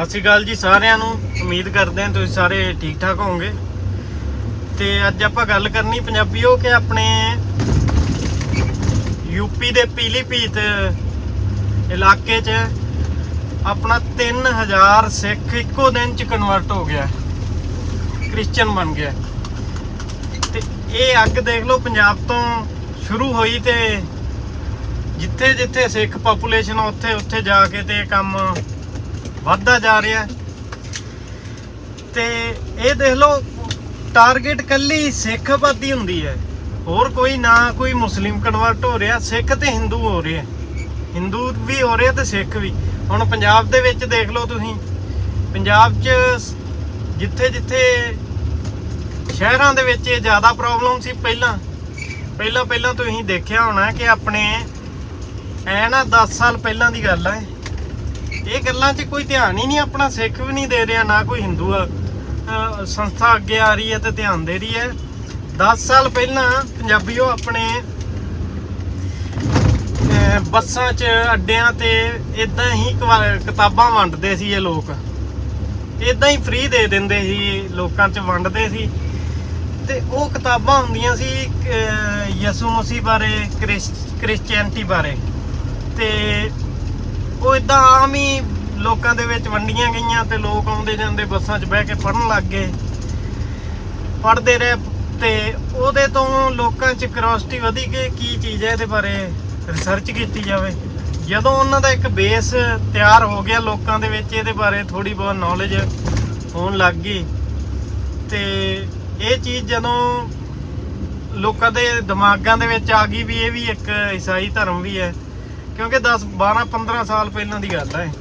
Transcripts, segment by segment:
ਸਤਿ ਸ਼੍ਰੀ ਅਕਾਲ ਜੀ ਸਾਰਿਆਂ ਨੂੰ। ਉਮੀਦ ਕਰਦੇ ਹਾਂ ਤੁਸੀਂ ਸਾਰੇ ਠੀਕ ਠਾਕ ਹੋਵੋਗੇ। ਤੇ ਅੱਜ ਆਪਾਂ ਗੱਲ ਕਰਨੀ ਪੰਜਾਬੀਓ ਕਿ ਆਪਣੇ ਯੂਪੀ ਦੇ ਪੀਲੀਭੀਤ ਇਲਾਕੇ 'ਚ ਆਪਣਾ 3000 ਸਿੱਖ ਇੱਕੋ ਦਿਨ 'ਚ ਕਨਵਰਟ ਹੋ ਗਿਆ। ਕ੍ਰਿਸਚੀਅਨ ਬਣ ਗਿਆ। ਤੇ ਇਹ ਅੱਗ ਦੇਖ ਲਓ, ਪੰਜਾਬ ਤੋਂ ਸ਼ੁਰੂ ਹੋਈ ਤੇ ਜਿੱਥੇ ਜਿੱਥੇ ਸਿੱਖ ਪੋਪੂਲੇਸ਼ਨ ਉੱਥੇ ਉੱਥੇ ਜਾ ਕੇ ਤੇ ਕੰਮ ਵੱਧਦਾ ਜਾ ਰਿਹਾ ਤੇ ਇਹ ਦੇਖ ਲਓ ਟਾਰਗੇਟ ਕੱਲੀ ਸਿੱਖ ਆਬਾਦੀ ਹੁੰਦੀ ਹੈ। ਹੋਰ ਕੋਈ ਨਾ ਕੋਈ ਮੁਸਲਿਮ ਕਨਵਰਟ ਹੋ ਰਿਹਾ, ਸਿੱਖ ਤੇ ਹਿੰਦੂ ਹੋ ਰਿਹਾ ਹਿੰਦੂ ਵੀ ਹੋ ਰਿਹਾ ਤੇ ਸਿੱਖ ਵੀ। ਹੁਣ ਪੰਜਾਬ ਦੇ ਵਿੱਚ ਦੇਖ ਲਓ ਤੁਸੀਂ, ਪੰਜਾਬ 'ਚ ਜਿੱਥੇ ਜਿੱਥੇ ਸ਼ਹਿਰਾਂ ਦੇ ਵਿੱਚ ਇਹ ਜ਼ਿਆਦਾ ਪ੍ਰੋਬਲਮ ਸੀ ਪਹਿਲਾਂ। ਪਹਿਲਾਂ ਪਹਿਲਾਂ ਤੁਸੀਂ ਦੇਖਿਆ ਹੋਣਾ ਕਿ ਆਪਣੇ, ਐ ਨਾ 10 ਸਾਲ ਪਹਿਲਾਂ ਦੀ ਗੱਲ ਹੈ। ਇਹ ਗੱਲਾਂ 'ਚ ਕੋਈ ਧਿਆਨ ਹੀ ਨਹੀਂ, ਆਪਣਾ ਸਿੱਖ ਵੀ ਨਹੀਂ ਦੇ ਰਿਹਾ, ਨਾ ਕੋਈ ਹਿੰਦੂ ਸੰਸਥਾ ਅੱਗੇ ਆ ਰਹੀ ਹੈ ਤੇ ਧਿਆਨ ਦੇ ਰਹੀ ਹੈ। 10 ਸਾਲ ਪਹਿਲਾਂ ਪੰਜਾਬੀਓ ਆਪਣੇ ਬੱਸਾਂ 'ਚ ਅੱਡਿਆਂ ਤੇ ਇਦਾਂ ਹੀ ਕਵਾ- ਕਿਤਾਬਾਂ ਵੰਡਦੇ ਸੀ ਇਹ ਲੋਕ। ਇਦਾਂ ਹੀ ਫ੍ਰੀ ਦੇ ਦਿੰਦੇ ਸੀ, ਲੋਕਾਂ 'ਚ ਵੰਡਦੇ ਸੀ। ਤੇ ਉਹ ਕਿਤਾਬਾਂ ਹੁੰਦੀਆਂ ਸੀ ਅਹ, ਯਿਸੂ ਮਸੀਹ ਬਾਰੇ, ਕ੍ਰਿਸ- ਕ੍ਰਿਸਚੀਅਨਟੀ ਬਾਰੇ। ਤੇ ਉਹ ਇਦਾਂ ਆਮ ਹੀ ਲੋਕਾਂ ਦੇ ਵਿੱਚ ਵੰਡੀਆਂ ਗਈਆਂ ਤੇ ਲੋਕ ਆਉਂਦੇ ਜਾਂਦੇ ਬੱਸਾਂ 'ਚ ਬਹਿ ਕੇ ਪੜਨ ਲੱਗ ਗਏ। ਪੜਦੇ ਰਹੇ ਤੇ ਉਹਦੇ ਤੋਂ ਲੋਕਾਂ 'ਚ ਕਿਉਰਿਓਸਿਟੀ ਵਧੀ ਕਿ ਕੀ ਚੀਜ਼ ਹੈ ਇਹਦੇ ਬਾਰੇ ਰਿਸਰਚ ਕੀਤੀ ਜਾਵੇ। ਜਦੋਂ ਉਹਨਾਂ ਦਾ ਇੱਕ ਬੇਸ ਤਿਆਰ ਹੋ ਗਿਆ ਲੋਕਾਂ ਦੇ ਵਿੱਚ, ਇਹਦੇ ਬਾਰੇ ਥੋੜੀ ਬਹੁਤ ਨੌਲੇਜ ਹੋਣ ਲੱਗ ਗਈ। ਤੇ ਇਹ ਚੀਜ਼ ਜਦੋਂ ਲੋਕਾਂ ਦੇ ਦਿਮਾਗਾਂ ਦੇ ਵਿੱਚ ਆ ਗਈ ਵੀ ਇਹ ਵੀ ਇੱਕ ਈਸਾਈ ਧਰਮ ਵੀ ਹੈ ਕਿਉਂਕਿ 10 12 15 ਸਾਲ ਪਹਿਲਾਂ ਦੀ ਗੱਲ ਹੈ।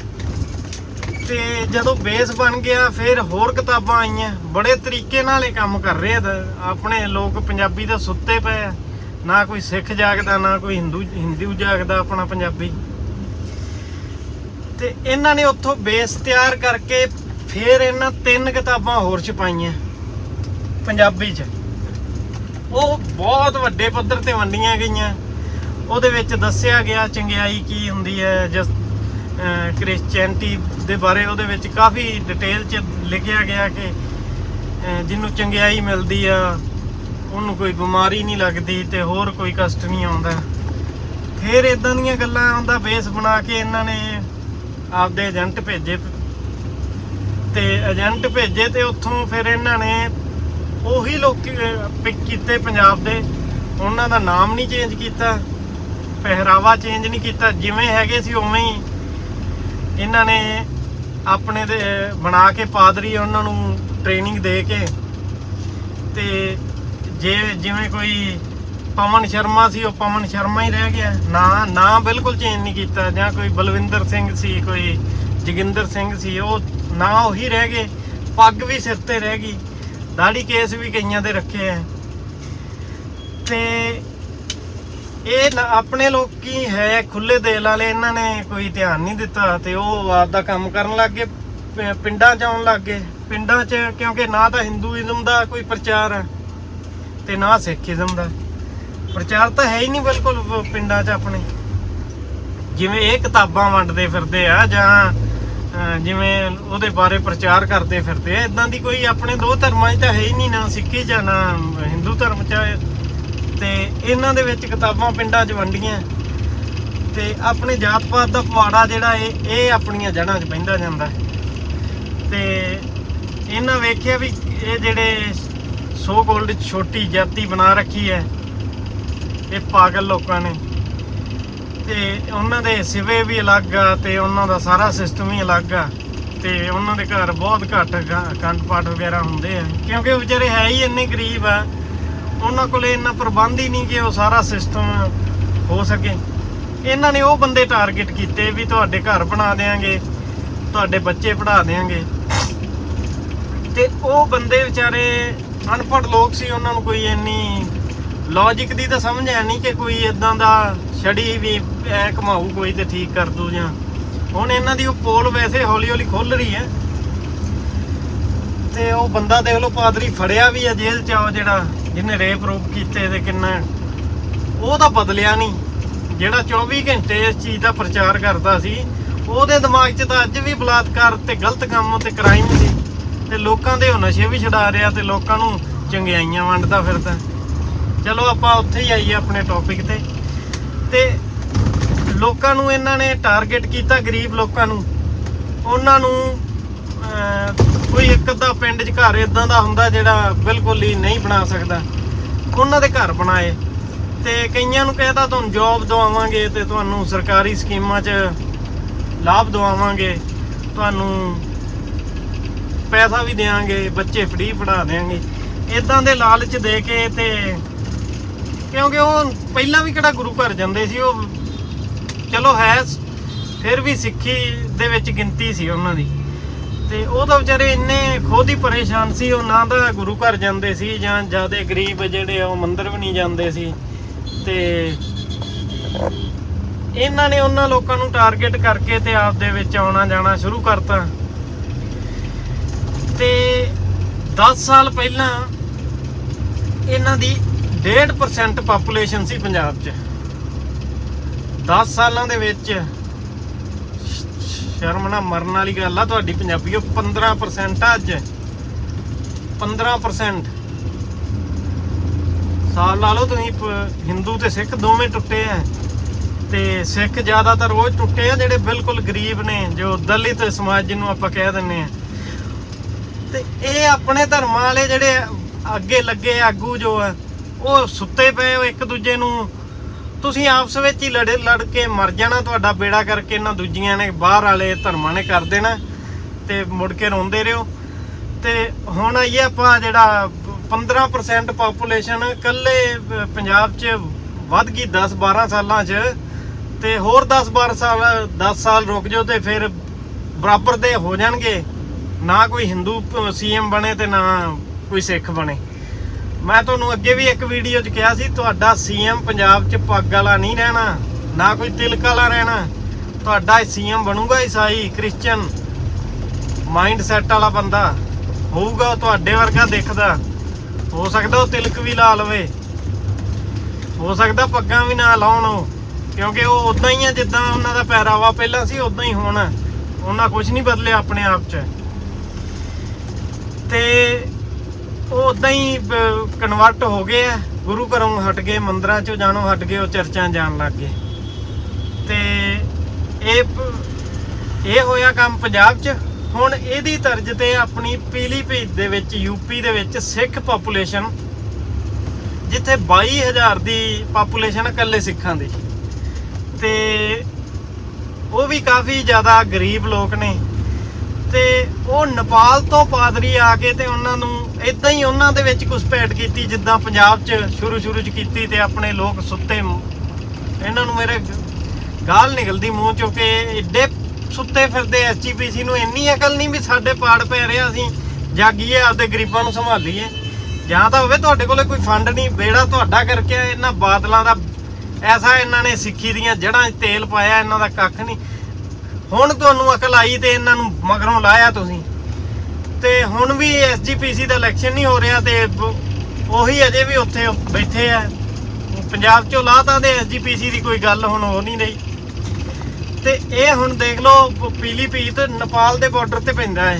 ਤੇ ਜਦੋਂ ਬੇਸ ਬਣ ਗਿਆ, ਫਿਰ ਹੋਰ ਕਿਤਾਬਾਂ ਆਈਆਂ। ਬੜੇ ਤਰੀਕੇ ਨਾਲ ਇਹ ਕੰਮ ਕਰ ਰਹੇ ਆ ਆਪਣੇ ਲੋਕ ਪੰਜਾਬੀ ਤਾਂ ਸੁੱਤੇ ਪਏ ਆ। ਨਾ ਕੋਈ ਸਿੱਖ ਜਾਗਦਾ, ਨਾ ਕੋਈ ਹਿੰਦੂ ਹਿੰਦੂ ਜਾਗਦਾ ਆਪਣਾ ਪੰਜਾਬੀ। ਤੇ ਇਹਨਾਂ ਨੇ ਉੱਥੋਂ ਬੇਸ ਤਿਆਰ ਕਰਕੇ ਫਿਰ ਇਹਨਾਂ ਤਿੰਨ ਕਿਤਾਬਾਂ ਹੋਰ ਛਪਾਈਆਂ ਪੰਜਾਬੀ 'ਚ। ਉਹ ਬਹੁਤ ਵੱਡੇ ਪੱਧਰ ਤੇ ਵੰਡੀਆਂ ਗਈਆਂ। ਉਹਦੇ ਵਿੱਚ ਦੱਸਿਆ ਗਿਆ, ਚੰਗਿਆਈ ਕੀ ਹੁੰਦੀ ਹੈ, ਜਸ ਕ੍ਰਿਸਚੀਅਨਟੀ ਦੇ ਬਾਰੇ ਉਹਦੇ ਵਿੱਚ ਕਾਫੀ ਡਿਟੇਲ ਚ ਲਿਖਿਆ ਗਿਆ ਕਿ ਜਿਹਨੂੰ ਚੰਗਿਆਈ ਮਿਲਦੀ ਆ, ਉਹਨੂੰ ਕੋਈ ਬਿਮਾਰੀ ਨਹੀਂ ਲੱਗਦੀ ਤੇ ਹੋਰ ਕੋਈ ਕਸ਼ਟ ਨਹੀਂ ਆਉਂਦਾ। ਫਿਰ ਇਦਾਂ ਦੀਆਂ ਗੱਲਾਂ ਦਾ ਬੇਸ ਬਣਾ ਕੇ ਇਹਨਾਂ ਨੇ ਆਪਦੇ ਏਜੰਟ ਭੇਜੇ। ਤੇ ਏਜੰਟ ਭੇਜੇ ਤੇ ਉੱਥੋਂ ਫਿਰ ਇਹਨਾਂ ਨੇ ਉਹੀ ਲੋਕ ਪਿਕ ਕੀਤੇ ਪੰਜਾਬ ਦੇ। ਉਹਨਾਂ ਦਾ ਨਾਮ ਨਹੀਂ ਚੇਂਜ ਕੀਤਾ। ਪਹਿਰਾਵਾ ਚੇਂਜ ਨਹੀਂ ਕੀਤਾ, ਜਿਵੇਂ ਹੈਗੇ ਸੀ ਉਵੇਂ ਹੀ ਇਹਨਾਂ ਨੇ ਆਪਣੇ ਦੇ ਬਣਾ ਕੇ ਪਾਦਰੀ ਉਹਨਾਂ ਨੂੰ ਟ੍ਰੇਨਿੰਗ ਦੇ ਕੇ ਤੇ ਜੇ ਜਿਵੇਂ ਕੋਈ ਪਵਨ ਸ਼ਰਮਾ ਸੀ, ਉਹ ਪਵਨ ਸ਼ਰਮਾ ਹੀ ਰਹਿ ਗਿਆ। ਨਾ ਨਾ ਬਿਲਕੁਲ ਚੇਂਜ ਨਹੀਂ ਕੀਤਾ, ਜਾਂ ਕੋਈ ਬਲਵਿੰਦਰ ਸਿੰਘ ਸੀ, ਕੋਈ ਜੋਗਿੰਦਰ ਸਿੰਘ ਸੀ, ਉਹ ਨਾ ਉਹੀ ਰਹਿ ਗਏ, ਪੱਗ ਵੀ ਸਿਰ ਤੇ ਰਹਿ ਗਈ ਦਾੜੀ ਕੇਸ ਵੀ ਕਈਆਂ ਦੇ ਰੱਖੇ ਆ। ਤੇ ਇਹ ਨਾ- ਆਪਣੇ ਲੋਕੀ ਹੈ ਖੁੱਲੇ ਦਿਲ ਵਾਲੇ, ਇਹਨਾਂ ਨੇ ਕੋਈ ਧਿਆਨ ਨਹੀਂ ਦਿੱਤਾ ਤੇ ਉਹ ਆਪ ਦਾ ਕੰਮ ਕਰਨ ਲੱਗ ਗਏ ਪਿੰਡਾਂ 'ਚ ਆਉਣ ਲੱਗ। ਗਏ ਪਿੰਡਾਂ 'ਚ ਕਿਉਂਕਿ ਨਾ ਤਾਂ ਹਿੰਦੂਇਜ਼ਮ ਦਾ ਕੋਈ ਪ੍ਰਚਾਰ ਹੈ ਤੇ ਨਾ ਸਿੱਖੀਜ਼ਮ ਦਾ। ਪ੍ਰਚਾਰ ਤਾਂ ਹੈ ਹੀ ਨਹੀਂ ਬਿਲਕੁਲ ਪਿੰਡਾਂ 'ਚ ਆਪਣੇ। ਜਿਵੇਂ ਇਹ ਕਿਤਾਬਾਂ ਵੰਡਦੇ ਫਿਰਦੇ ਆ ਜਾਂ ਜਿਵੇਂ ਉਹਦੇ ਬਾਰੇ ਪ੍ਰਚਾਰ ਕਰਦੇ ਫਿਰਦੇ ਆ ਇਦਾਂ ਦੀ ਕੋਈ ਆਪਣੇ ਦੋ ਧਰਮਾਂ 'ਚ ਤਾਂ ਹੈ ਹੀ ਨਹੀਂ, ਨਾ ਸਿੱਖੀ ਜਾਂ ਨਾ ਹਿੰਦੂ ਧਰਮ 'ਚ। ਹੈ। ਤੇ ਇਹਨਾਂ ਦੇ ਵਿੱਚ ਕਿਤਾਬਾਂ ਪਿੰਡਾਂ 'ਚ ਵੰਡੀਆਂ। ਤੇ ਆਪਣੇ ਜਾਤ ਪਾਤ ਦਾ ਪਵਾੜਾ ਜਿਹੜਾ ਇਹ ਇਹ ਆਪਣੀਆਂ ਜੜ੍ਹਾਂ 'ਚ ਬਹਿੰਦਾ ਜਾਂਦਾ। ਹੈ। ਤੇ ਇਹਨਾਂ ਵੇਖਿਆ ਵੀ ਇਹ ਜਿਹੜੇ ਸੋ ਗੋਲਡ ਛੋਟੀ ਜਾਤੀ ਬਣਾ ਰੱਖੀ ਹੈ, ਇਹ ਪਾਗਲ ਲੋਕਾਂ ਨੇ। ਤੇ ਉਹਨਾਂ ਦੇ ਸਿਵੇ ਵੀ ਅਲੱਗ ਆ ਤੇ ਉਹਨਾਂ ਦਾ ਸਾਰਾ ਸਿਸਟਮ ਹੀ ਅਲੱਗ ਆ। ਤੇ ਉਹਨਾਂ ਦੇ ਘਰ ਬਹੁਤ ਘੱਟ ਗ- ਅਖੰਡ ਪਾਠ ਵਗੈਰਾ ਹੁੰਦੇ ਆ। ਕਿਉਂਕਿ ਉਹ ਵਿਚਾਰੇ ਹੈ ਹੀ ਇੰਨੇ ਗਰੀਬ ਆ ਉਹਨਾਂ ਕੋਲੇ ਇੰਨਾ ਪ੍ਰਬੰਧ ਹੀ ਨਹੀਂ ਕਿ ਉਹ ਸਾਰਾ ਸਿਸਟਮ ਹੋ ਸਕੇ। ਇਹਨਾਂ ਨੇ ਉਹ ਬੰਦੇ ਟਾਰਗੇਟ ਕੀਤੇ ਵੀ ਤੁਹਾਡੇ ਘਰ ਬਣਾ ਦੇਾਂਗੇ ਤੁਹਾਡੇ ਬੱਚੇ ਪੜ੍ਹਾ ਦੇਾਂਗੇ ਤੇ ਉਹ ਬੰਦੇ ਵਿਚਾਰੇ ਅਨਪੜ੍ਹ ਲੋਕ ਸੀ, ਉਹਨਾਂ ਨੂੰ ਕੋਈ ਇੰਨੀ ਲੌਜੀਕ ਦੀ ਤਾਂ ਸਮਝ ਹੈ ਨਹੀਂ ਕਿ ਕੋਈ ਇਦਾਂ ਦਾ ਛੜੀ ਵੀ ਐ ਘਮਾਊ ਕੋਈ ਤੇ ਠੀਕ ਕਰ ਦੂ ਜਾਂ। ਹੁਣ ਇਹਨਾਂ ਦੀ ਉਹ ਪੋਲ ਵੈਸੇ ਹੌਲੀ ਹੌਲੀ ਖੁੱਲ ਰਹੀ ਹੈ। ਤੇ ਉਹ ਬੰਦਾ ਦੇਖ ਲਓ, ਪਾਦਰੀ ਫੜਿਆ ਵੀ ਆ ਜੇਲ੍ਹ ਚ ਉਹ ਜਿਹੜਾ ਜਿਹਨੇ ਰੇਪ ਰੂਪ ਕੀਤੇ ਤੇ ਕਿੰਨਾ ਉਹ ਤਾਂ ਬਦਲਿਆ ਨਹੀਂ। ਜਿਹੜਾ 24 ਘੰਟੇ ਇਸ ਚੀਜ਼ ਦਾ ਪ੍ਰਚਾਰ ਕਰਦਾ ਸੀ, ਉਹਦੇ ਦਿਮਾਗ 'ਚ ਤਾਂ ਅੱਜ ਵੀ ਬਲਾਤਕਾਰ ਤੇ ਗਲਤ ਕੰਮ ਤੇ ਕ੍ਰਾਈਮ ਸੀ। ਤੇ ਲੋਕਾਂ ਦੇ ਉਹ ਨਸ਼ੇ ਵੀ ਛਡਾ ਰਿਹਾ ਤੇ ਲੋਕਾਂ ਨੂੰ ਚੰਗਿਆਈਆਂ ਵੰਡਦਾ ਫਿਰਦਾ। ਚਲੋ ਆਪਾਂ ਉੱਥੇ ਹੀ ਆਈਏ ਆਪਣੇ ਟੌਪਿਕ ਤੇ। ਤੇ ਲੋਕਾਂ ਨੂੰ ਇਹਨਾਂ ਨੇ ਟਾਰਗੇਟ ਕੀਤਾ ਗਰੀਬ ਲੋਕਾਂ ਨੂੰ। ਉਹਨਾਂ ਨੂੰ ਕੋਈ ਇੱਕ ਅੱਧਾ ਪਿੰਡ 'ਚ ਘਰ ਇਦਾਂ ਦਾ ਹੁੰਦਾ ਜਿਹੜਾ ਬਿਲਕੁਲ ਹੀ ਨਹੀਂ ਬਣਾ ਸਕਦਾ। ਉਹਨਾਂ ਦੇ ਘਰ ਬਣਾਏ। ਤੇ ਕਈਆਂ ਨੂੰ ਕਹਿੰਦਾ ਤੁਹਾਨੂੰ ਜੌਬ ਦਵਾਵਾਂਗੇ ਤੇ ਤੁਹਾਨੂੰ ਸਰਕਾਰੀ ਸਕੀਮਾਂ 'ਚ ਲਾਭ ਦਵਾਵਾਂਗੇ। ਤੁਹਾਨੂੰ ਪੈਸਾ ਵੀ ਦੇਵਾਂਗੇ ਬੱਚੇ ਫ੍ਰੀ ਪੜ੍ਹਾ ਦੇਵਾਂਗੇ ਇਦਾਂ ਦੇ ਲਾਲਚ ਦੇ ਕੇ ਤੇ ਕਿਉਂਕਿ ਉਹ ਪਹਿਲਾਂ ਵੀ ਕਿਹੜਾ ਗੁਰੂ ਘਰ ਜਾਂਦੇ ਸੀ, ਉਹ ਚਲੋ ਹੈ, ਫਿਰ ਵੀ ਸਿੱਖੀ ਦੇ ਵਿੱਚ ਗਿਣਤੀ ਸੀ ਉਹਨਾਂ ਦੀ। ਤੇ ਉਹ ਤਾਂ ਵਿਚਾਰੇ ਇੰਨੇ ਖੁਦ ਹੀ ਪਰੇਸ਼ਾਨ ਸੀ, ਉਹ ਨਾ ਤਾਂ ਗੁਰੂ ਘਰ ਜਾਂਦੇ ਸੀ ਜਾਂ ਜਿਆਦੇ ਗਰੀਬ ਜਿਹੜੇ ਆ, ਉਹ ਮੰਦਿਰ ਵੀ ਨਹੀਂ ਜਾਂਦੇ ਸੀ। ਤੇ ਇਹਨਾਂ ਨੇ ਉਹਨਾਂ ਲੋਕਾਂ ਨੂੰ ਟਾਰਗੇਟ ਕਰਕੇ ਤੇ ਆਪ ਦੇ ਵਿੱਚ ਆਉਣਾ ਜਾਣਾ ਸ਼ੁਰੂ ਕਰਤਾ। ਤੇ 10 ਸਾਲ ਪਹਿਲਾਂ ਇਹਨਾਂ ਦੀ 1.5% ਪਾਪੂਲੇਸ਼ਨ ਸੀ ਪੰਜਾਬ 'ਚ। 10 ਸਾਲਾਂ ਦੇ ਵਿੱਚ ਸ਼ਰਮ ਨਾ ਮਰਨ ਵਾਲੀ ਗੱਲ ਆ ਤੁਹਾਡੀ ਪੰਜਾਬੀਓ 15% ਆ ਅੱਜ। 15% ਸਾਲ ਲਾ ਲਓ ਤੁਸੀਂ ਹਿੰਦੂ ਤੇ ਸਿੱਖ ਦੋਵੇਂ ਟੁੱਟੇ ਆ। ਤੇ ਸਿੱਖ ਜ਼ਿਆਦਾਤਰ ਉਹ ਟੁੱਟੇ ਆ ਜਿਹੜੇ ਬਿਲਕੁਲ ਗਰੀਬ ਨੇ, ਜੋ ਦਲਿਤ ਸਮਾਜ ਜਿਹਨੂੰ ਆਪਾਂ ਕਹਿ ਦਿੰਨੇ ਆ। ਤੇ ਇਹ ਆਪਣੇ ਧਰਮਾਂ ਵਾਲੇ ਜਿਹੜੇ ਅੱਗੇ ਲੱਗੇ ਆਗੂ ਜੋ ਆ, ਉਹ ਸੁੱਤੇ ਪਏ ਇੱਕ ਦੂਜੇ ਨੂੰ ਤੁਸੀਂ ਆਪਸ ਵਿੱਚ ਹੀ ਲੜੇ, ਲੜ ਕੇ ਮਰ ਜਾਣਾ, ਤੁਹਾਡਾ ਬੇੜਾ ਕਰਕੇ ਇਹਨਾਂ ਦੂਜੀਆਂ ਨੇ ਬਾਹਰ ਵਾਲੇ ਧਰਮਾਂ ਨੇ ਕਰ ਦੇਣਾ ਤੇ ਮੁੜ ਕੇ ਰੋਂਦੇ ਰਹੋ। ਤੇ ਹੁਣ ਆਈਏ ਆਪਾਂ ਜਿਹੜਾ 15% ਪਾਪੂਲੇਸ਼ਨ ਕੱਲੇ ਪੰਜਾਬ 'ਚ ਵੱਧ ਗਈ 10 12 ਸਾਲਾਂ 'ਚ ਤੇ ਹੋਰ 10 12 ਸਾਲ 10 ਸਾਲ ਰੁਕ ਜਾਓ ਤੇ ਫਿਰ ਬਰਾਬਰ ਦੇ ਹੋ ਜਾਣਗੇ। ਨਾ ਕੋਈ ਹਿੰਦੂ ਸੀਐਮ ਬਣੇ ਤੇ ਨਾ ਕੋਈ ਸਿੱਖ ਬਣੇ। ਮੈਂ ਤੁਹਾਨੂੰ ਅੱਗੇ ਵੀ ਇੱਕ ਵੀਡੀਓ 'ਚ ਕਿਹਾ ਸੀ, ਤੁਹਾਡਾ ਸੀਐਮ ਪੰਜਾਬ 'ਚ ਪੱਗ ਵਾਲਾ ਨਹੀਂ ਰਹਿਣਾ, ਨਾ ਕੋਈ ਤਿਲਕ ਵਾਲਾ ਰਹਿਣਾ। ਤੁਹਾਡਾ ਸੀਐਮ ਬਣੂਗਾ ਈਸਾਈ ਕ੍ਰਿਸਚੀਅਨ ਮਾਈਂਡ ਸੈਟ ਵਾਲਾ ਬੰਦਾ। ਹੋਊਗਾ ਉਹ ਤੁਹਾਡੇ ਵਰਗਾ ਦਿਖਦਾ। ਹੋ ਸਕਦਾ ਉਹ ਤਿਲਕ ਵੀ ਲਾ ਲਵੇ। ਹੋ ਸਕਦਾ ਪੱਗਾਂ ਵੀ ਨਾ ਲਾਉਣ ਉਹ, ਕਿਉਂਕਿ ਉਹ ਉਦਾਂ ਹੀ ਆ ਜਿੱਦਾਂ ਉਹਨਾਂ ਦਾ ਪਹਿਰਾਵਾ ਪਹਿਲਾਂ ਸੀ ਉਦਾਂ ਹੀ ਹੋਣਾ ਉਹਨਾਂ ਕੁਝ ਨਹੀਂ ਬਦਲਿਆ ਆਪਣੇ ਆਪ 'ਚ। ਤੇ ਉਹ ਉਦਾਂ ਹੀ ਕਨਵਰਟ ਹੋ ਗਏ ਆ। ਗੁਰੂ ਘਰੋਂ ਹਟ ਗਏ, ਮੰਦਰਾਂ 'ਚੋਂ ਜਾਣੋ ਹਟ ਗਏ, ਉਹ ਚਰਚਾਂ ਜਾਣ ਲੱਗ ਗਏ। ਤੇ ਇਹ ਇਹ ਹੋਇਆ ਕੰਮ ਪੰਜਾਬ 'ਚ। ਹੁਣ ਇਹਦੀ ਤਰਜ਼ ਤੇ ਆਪਣੀ ਪੀਲੀਭੀਤ ਦੇ ਵਿੱਚ ਯੂਪੀ ਦੇ ਵਿੱਚ ਸਿੱਖ ਪਾਪੂਲੇਸ਼ਨ ਜਿੱਥੇ 22000 ਦੀ ਪਾਪੂਲੇਸ਼ਨ ਇਕੱਲੇ ਸਿੱਖਾਂ ਦੀ। ਤੇ ਉਹ ਵੀ ਕਾਫੀ ਜ਼ਿਆਦਾ ਗਰੀਬ ਲੋਕ ਨੇ। ਤੇ ਉਹ ਨੇਪਾਲ ਤੋਂ ਪਾਦਰੀ ਆ ਕੇ ਤੇ ਉਹਨਾਂ ਨੂੰ ਇਦਾਂ ਹੀ ਉਹਨਾਂ ਦੇ ਵਿੱਚ ਘੁਸਪੈਠ ਕੀਤੀ, ਜਿੱਦਾਂ ਪੰਜਾਬ 'ਚ ਸ਼ੁਰੂ ਸ਼ੁਰੂ 'ਚ ਕੀਤੀ ਤੇ ਆਪਣੇ ਲੋਕ ਸੁੱਤੇ ਇਹਨਾਂ ਨੂੰ ਮੇਰੇ ਗਾਲ ਨਿਕਲਦੀ ਮੂੰਹ ਚੋਂ ਕਿ ਏਡੇ ਸੁੱਤੇ ਫਿਰਦੇ ਐਸਜੀਪੀਸੀ ਨੂੰ ਇੰਨੀ ਅਕਲ ਨਹੀਂ ਵੀ ਸਾਡੇ ਪਾੜ ਪੈ ਰਿਹਾ, ਅਸੀਂ ਜਾਗੀਏ, ਆਪਦੇ ਗਰੀਬਾਂ ਨੂੰ ਸੰਭਾਲੀਏ। ਜਾਂ ਤਾਂ ਹੋਵੇ ਤੁਹਾਡੇ ਕੋਲੇ ਕੋਈ ਫੰਡ ਨਹੀਂ ਬੇੜਾ ਤੁਹਾਡਾ ਕਰਕੇ ਇਹਨਾਂ ਬਾਦਲਾਂ ਦਾ ਐਸਾ ਇਹਨਾਂ ਨੇ ਸਿੱਖੀ ਦੀਆਂ ਜੜ੍ਹਾਂ 'ਚ ਤੇਲ ਪਾਇਆ, ਇਹਨਾਂ ਦਾ ਕੱਖ ਨਹੀਂ। ਹੁਣ ਤੁਹਾਨੂੰ ਅਕਲ ਆਈ ਤੇ ਇਹਨਾਂ ਨੂੰ ਮਗਰੋਂ ਲਾਇਆ ਤੁਸੀਂ। ਤੇ ਹੁਣ ਵੀ ਐਸਜੀਪੀਸੀ ਦਾ ਇਲੈਕਸ਼ਨ ਨਹੀਂ ਹੋ ਰਿਹਾ ਤੇ ਉਹੀ ਅਜੇ ਵੀ ਉੱਥੇ ਬੈਠੇ ਆ। ਪੰਜਾਬ ਚੋਂ ਲਾਤਾ ਤੇ ਐਸਜੀਪੀਸੀ ਦੀ ਕੋਈ ਗੱਲ ਹੁਣ ਹੋ ਨਹੀਂ ਰਹੀ। ਤੇ ਇਹ ਹੁਣ ਦੇਖ ਲਓ, ਪ- ਪੀਲੀਭੀਤ ਨੇਪਾਲ ਦੇ ਬਾਰਡਰ ਤੇ ਪੈਂਦਾ ਹੈ।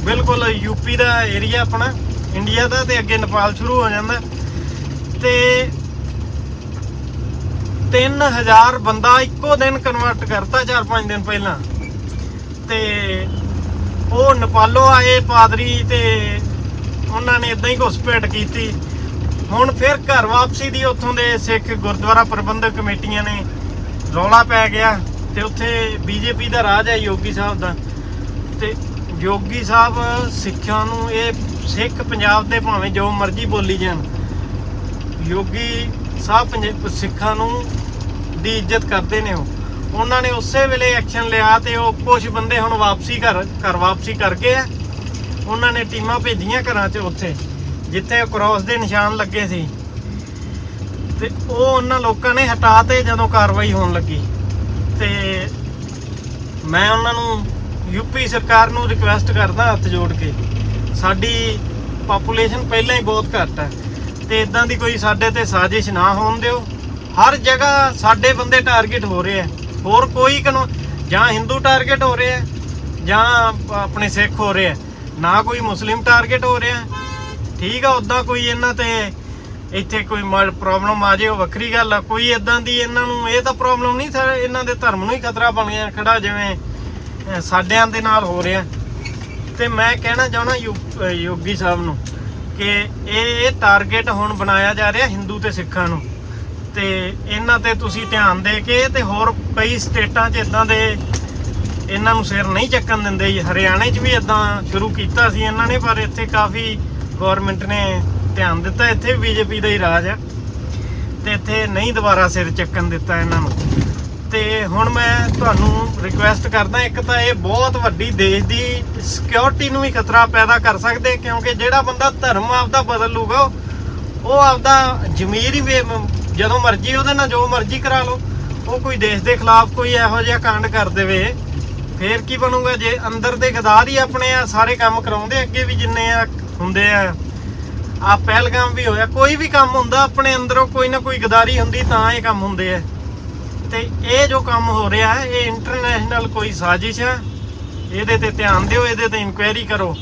ਬਿਲਕੁਲ ਯੂਪੀ ਦਾ ਏਰੀਆ ਆਪਣਾ, ਇੰਡੀਆ ਦਾ ਤੇ ਅੱਗੇ ਨੇਪਾਲ ਸ਼ੁਰੂ ਹੋ ਜਾਂਦਾ। ਤੇ 3000 ਬੰਦਾ ਇੱਕੋ ਦਿਨ ਕਨਵਰਟ ਕਰਤਾ 4-5 ਦਿਨ ਪਹਿਲਾਂ। ਤੇ ਉਹ ਨੇਪਾਲੋਂ ਆਏ ਪਾਦਰੀ ਤੇ ਉਹਨਾਂ ਨੇ ਇਦਾਂ ਹੀ ਘੁਸਪੈਠ ਕੀਤੀ। ਹੁਣ ਫਿਰ ਘਰ ਵਾਪਸੀ ਦੀ ਉੱਥੋਂ ਦੇ ਸਿੱਖ ਗੁਰਦੁਆਰਾ ਪ੍ਰਬੰਧਕ ਕਮੇਟੀਆਂ ਨੇ ਰੌਲਾ ਪੈ ਗਿਆ ਤੇ ਉੱਥੇ ਬੀਜੇਪੀ ਦਾ ਰਾਜ ਹੈ ਯੋਗੀ ਸਾਹਿਬ ਦਾ। ਤੇ ਯੋਗੀ ਸਾਹਿਬ ਸਿੱਖਾਂ ਨੂੰ ਇਹ ਸਿੱਖ ਪੰਜਾਬ ਦੇ ਭਾਵੇਂ ਜੋ ਮਰਜ਼ੀ ਬੋਲੀ ਜਾਣ। ਯੋਗੀ ਸਾਹਿਬ ਪੰਜ- ਸਿੱਖਾਂ ਨੂੰ ਦੀ ਇੱਜ਼ਤ ਕਰਦੇ ਨੇ ਉਹ। ਉਹਨਾਂ ਨੇ ਉਸੇ ਵੇਲੇ ਐਕਸ਼ਨ ਲਿਆ ਤੇ ਉਹ ਕੁਝ ਬੰਦੇ ਹੁਣ ਵਾਪਸੀ ਘਰ ਘਰ ਵਾਪਸੀ ਕਰਕੇ ਗਏ ਆ। ਉਹਨਾਂ ਨੇ ਟੀਮਾਂ ਭੇਜੀਆਂ ਘਰਾਂ 'ਚ ਉੱਥੇ, ਜਿੱਥੇ ਕ੍ਰਾਸ ਦੇ ਨਿਸ਼ਾਨ ਲੱਗੇ ਸੀ। ਤੇ ਉਹ ਉਹਨਾਂ ਲੋਕਾਂ ਨੇ ਹਟਾ ਤੇ ਜਦੋਂ ਕਾਰਵਾਈ ਹੋਣ ਲੱਗੀ। ਤੇ ਮੈਂ ਉਹਨਾਂ ਨੂੰ ਯੂਪੀ ਸਰਕਾਰ ਨੂੰ ਰਿਕੁਐਸਟ ਕਰਦਾ ਹੱਥ ਜੋੜ ਕੇ। ਸਾਡੀ ਪਾਪੂਲੇਸ਼ਨ ਪਹਿਲਾਂ ਹੀ ਬਹੁਤ ਘੱਟ ਹੈ ਤੇ ਇਦਾਂ ਦੀ ਕੋਈ ਸਾਡੇ ਤੇ ਸਾਜ਼ਿਸ਼ ਨਾ ਹੋਣ ਦਿਓ। ਹਰ ਜਗ੍ਹਾ ਸਾਡੇ ਬੰਦੇ ਟਾਰਗੇਟ ਹੋ ਰਹੇ ਆ। ਹੋਰ ਕੋਈ ਕਾਨੂੰਨ ਜਾਂ ਹਿੰਦੂ ਟਾਰਗੇਟ ਹੋ ਰਿਹਾ ਹੈ, ਜਾਂ ਆਪਣੇ ਸਿੱਖ ਹੋ ਰਿਹਾ ਹੈ। ਨਾ ਕੋਈ ਮੁਸਲਿਮ ਟਾਰਗੇਟ ਹੋ ਰਿਹਾ ਠੀਕ ਆ ਉਦਾਂ ਕੋਈ ਇਹਨਾਂ ਤੇ ਇੱਥੇ ਕੋਈ ਪ੍ਰੋਬਲਮ ਆ ਜੇ ਉਹ ਵੱਖਰੀ ਗੱਲ ਆ। ਕੋਈ ਇਦਾਂ ਦੀ ਇਹਨਾਂ ਨੂੰ ਇਹ ਤਾਂ ਪ੍ਰੋਬਲਮ ਨਹੀਂ ਸਰ ਇਹਨਾਂ ਦੇ ਧਰਮ ਨੂੰ ਹੀ ਖਤਰਾ ਬਣ ਗਿਆ ਖੜਾ ਜਿਵੇਂ ਸਾਡਿਆਂ ਦੇ ਨਾਲ ਹੋ ਰਿਹਾ। ਤੇ ਮੈਂ ਕਹਿਣਾ ਚਾਹਣਾ ਯੋਗੀ ਸਾਹਿਬ ਨੂੰ ਕਿ ਇਹ ਇਹ ਟਾਰਗੇਟ ਹੁਣ ਬਣਾਇਆ ਜਾ ਰਿਹਾ ਹਿੰਦੂ ਤੇ ਸਿੱਖਾਂ ਨੂੰ। ਤੇ ਇਹਨਾਂ ਤੇ ਤੁਸੀਂ ਧਿਆਨ ਦੇ ਕੇ ਤੇ ਹੋਰ ਕਈ ਸਟੇਟਾਂ 'ਚ ਇਦਾਂ ਦੇ ਇਹਨਾਂ ਨੂੰ ਸਿਰ ਨਹੀਂ ਚੱਕਣ ਦਿੰਦੇ ਜੀ। ਹਰਿਆਣੇ 'ਚ ਵੀ ਇਦਾਂ ਸ਼ੁਰੂ ਕੀਤਾ ਸੀ ਇਹਨਾਂ ਨੇ, ਪਰ ਇੱਥੇ ਕਾਫੀ ਗਵਰਨਮੈਂਟ ਨੇ ਧਿਆਨ ਦਿੱਤਾ। ਇੱਥੇ ਬੀਜੇਪੀ ਦਾ ਹੀ ਰਾਜ ਹੈ ਤੇ ਇੱਥੇ ਨਹੀਂ ਦੁਬਾਰਾ ਸਿਰ ਚੱਕਣ ਦਿੱਤਾ ਇਹਨਾਂ ਨੂੰ। ਤੇ ਹੁਣ ਮੈਂ ਤੁਹਾਨੂੰ ਰਿਕੁਐਸਟ ਕਰਦਾ, ਇੱਕ ਤਾਂ ਇਹ ਬਹੁਤ ਵੱਡੀ ਦੇਸ਼ ਦੀ ਸਿਕਿਉਰਿਟੀ ਨੂੰ ਵੀ ਖਤਰਾ ਪੈਦਾ ਕਰ ਸਕਦੇ, ਕਿਉਂਕਿ ਜਿਹੜਾ ਬੰਦਾ ਧਰਮ ਆਪਦਾ ਬਦਲ ਲੂਗਾ ਉਹ ਆਪਦਾ ਜ਼ਮੀਰ ਹੀ ਵੇ- ਜਦੋਂ ਮਰਜ਼ੀ ਉਹਦੇ ਨਾਲ ਜੋ ਮਰਜ਼ੀ ਕਰਾ ਲਓ, ਉਹ ਕੋਈ ਦੇਸ਼ ਦੇ ਖਿਲਾਫ ਕੋਈ ਇਹੋ ਜਿਹਾ ਕਾਂਡ ਕਰ ਦੇਵੇ, ਫੇਰ ਕੀ ਬਣੂਗਾ? ਜੇ ਅੰਦਰ ਦੇ ਗਦਾਰ ਹੀ ਆਪਣੇ ਆ, ਸਾਰੇ ਕੰਮ ਕਰਾਉਂਦੇ ਅੱਗੇ ਵੀ ਜਿੰਨੇ ਆ ਹੁੰਦੇ ਆ ਆ ਪਹਿਲਗਾਮ ਵੀ ਹੋਇਆ, ਕੋਈ ਵੀ ਕੰਮ ਹੁੰਦਾ, ਆਪਣੇ ਅੰਦਰੋਂ ਕੋਈ ਨਾ ਕੋਈ ਗਦਾਰੀ ਹੁੰਦੀ, ਤਾਂ ਇਹ ਕੰਮ ਹੁੰਦੇ ਆ। ਤੇ ਇਹ ਜੋ ਕੰਮ ਹੋ ਰਿਹਾ ਹੈ ਇਹ ਇੰਟਰਨੈਸ਼ਨਲ ਕੋਈ ਸਾਜ਼ਿਸ਼ ਹੈ ਇਹਦੇ ਤੇ ਧਿਆਨ ਦਿਓ, ਇਹਦੇ ਤੇ ਇਨਕੁਆਇਰੀ ਕਰੋ।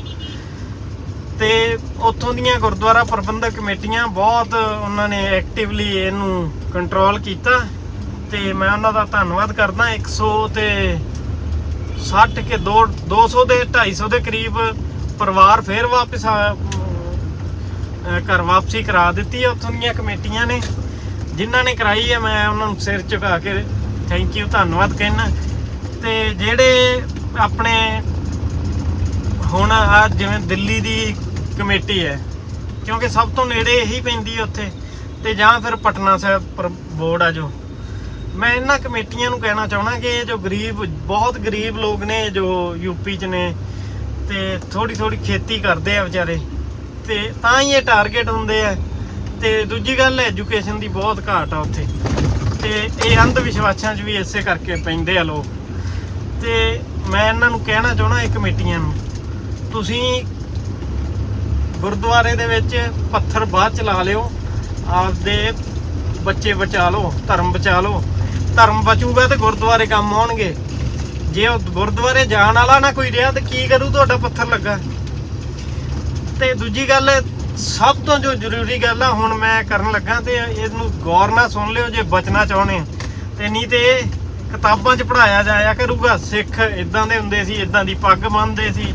ਤੇ ਉੱਥੋਂ ਦੀਆਂ ਗੁਰਦੁਆਰਾ ਪ੍ਰਬੰਧਕ ਕਮੇਟੀਆਂ ਬਹੁਤ ਉਹਨਾਂ ਨੇ ਐਕਟਿਵਲੀ ਇਹਨੂੰ ਕੰਟਰੋਲ ਕੀਤਾ ਤੇ ਮੈਂ ਉਹਨਾਂ ਦਾ ਧੰਨਵਾਦ ਕਰਦਾ। 100 ਤੇ 60 ਕੇ 2 200 ਦੇ 250 ਦੇ ਕਰੀਬ ਪਰਿਵਾਰ ਫੇਰ ਵਾਪਸ ਘਰ ਵਾਪਸੀ ਕਰਾ ਦਿੱਤੀ ਹੈ ਉੱਥੋਂ ਦੀਆਂ ਕਮੇਟੀਆਂ ਨੇ। ਜਿਨ੍ਹਾਂ ਨੇ ਕਰਾਈ ਹੈ ਮੈਂ ਉਹਨਾਂ ਨੂੰ ਸਿਰ ਝੁਕਾ ਕੇ ਥੈਂਕ ਯੂ ਧੰਨਵਾਦ ਕਹਿਣਾ ਤੇ ਜਿਹੜੇ ਆਪਣੇ ਹੁਣ ਆ ਜਿਵੇਂ ਦਿੱਲੀ ਦੀ ਕਮੇਟੀ ਹੈ। ਕਿਉਂਕਿ ਸਭ ਤੋਂ ਨੇੜੇ ਇਹੀ ਪੈਂਦੀ ਉੱਥੇ। ਤੇ ਜਾਂ ਫਿਰ ਪਟਨਾ ਸਾਹਿਬ ਪਰ- ਬੋਰਡ ਆ ਜੋ। ਮੈਂ ਇਹਨਾਂ ਕਮੇਟੀਆਂ ਨੂੰ ਕਹਿਣਾ ਚਾਹਣਾ ਕਿ ਇਹ ਜੋ ਗਰੀਬ, ਬਹੁਤ ਗਰੀਬ ਲੋਕ ਨੇ, ਜੋ ਯੂਪੀ ਚ ਨੇ, ਤੇ ਥੋੜੀ ਥੋੜੀ ਖੇਤੀ ਕਰਦੇ ਆ ਵਿਚਾਰੇ। ਤੇ ਤਾਂ ਹੀ ਇਹ ਟਾਰਗੇਟ ਹੁੰਦੇ ਆ। ਤੇ ਦੂਜੀ ਗੱਲ, ਐਜੂਕੇਸ਼ਨ ਦੀ ਬਹੁਤ ਘਾਟ ਆ ਉੱਥੇ। ਤੇ ਇਹ ਅੰਧ ਵਿਸ਼ਵਾਸਾਂ 'ਚ ਵੀ ਇਸੇ ਕਰਕੇ ਪੈਂਦੇ ਆ ਲੋਕ। ਤੇ ਮੈਂ ਇਹਨਾਂ ਨੂੰ ਕਹਿਣਾ ਚਾਹਣਾ ਇਹ ਕਮੇਟੀਆਂ ਨੂੰ, ਤੁਸੀਂ ਗੁਰਦੁਆਰੇ ਦੇ ਵਿੱਚ ਪੱਥਰ ਬਾਅਦ ਚਲਾ ਲਿਓ। ਆਪਦੇ ਬੱਚੇ ਬਚਾ ਲਓ, ਧਰਮ ਬਚਾ ਲਓ। ਧਰਮ ਬਚੂਗਾ ਤੇ ਗੁਰਦੁਆਰੇ ਕੰਮ ਆਉਣਗੇ। ਜੇ ਉਹ ਗੁਰਦੁਆਰੇ ਜਾਣ ਵਾਲਾ ਨਾ ਕੋਈ ਰਿਹਾ ਤੇ ਕੀ ਕਰੂ ਤੁਹਾਡਾ ਪੱਥਰ ਲੱਗਾ? ਤੇ ਦੂਜੀ ਗੱਲ, ਸਭ ਤੋਂ ਜੋ ਜ਼ਰੂਰੀ ਗੱਲ ਆ, ਹੁਣ ਮੈਂ ਕਰਨ ਲੱਗਾ ਤੇ ਇਹਨੂੰ ਗੌਰ ਨਾਲ ਸੁਣ ਲਿਓ ਜੇ ਬਚਣਾ ਚਾਹੁੰਦੇ ਆ ਤੇ ਨਹੀਂ ਤੇ ਇਹ ਕਿਤਾਬਾਂ 'ਚ ਪੜਾਇਆ ਜਾਇਆ ਕਰੂਗਾ। ਸਿੱਖ ਇਦਾਂ ਦੇ ਹੁੰਦੇ ਸੀ ਇਦਾਂ ਦੀ ਪੱਗ ਬੰਨਦੇ ਸੀ।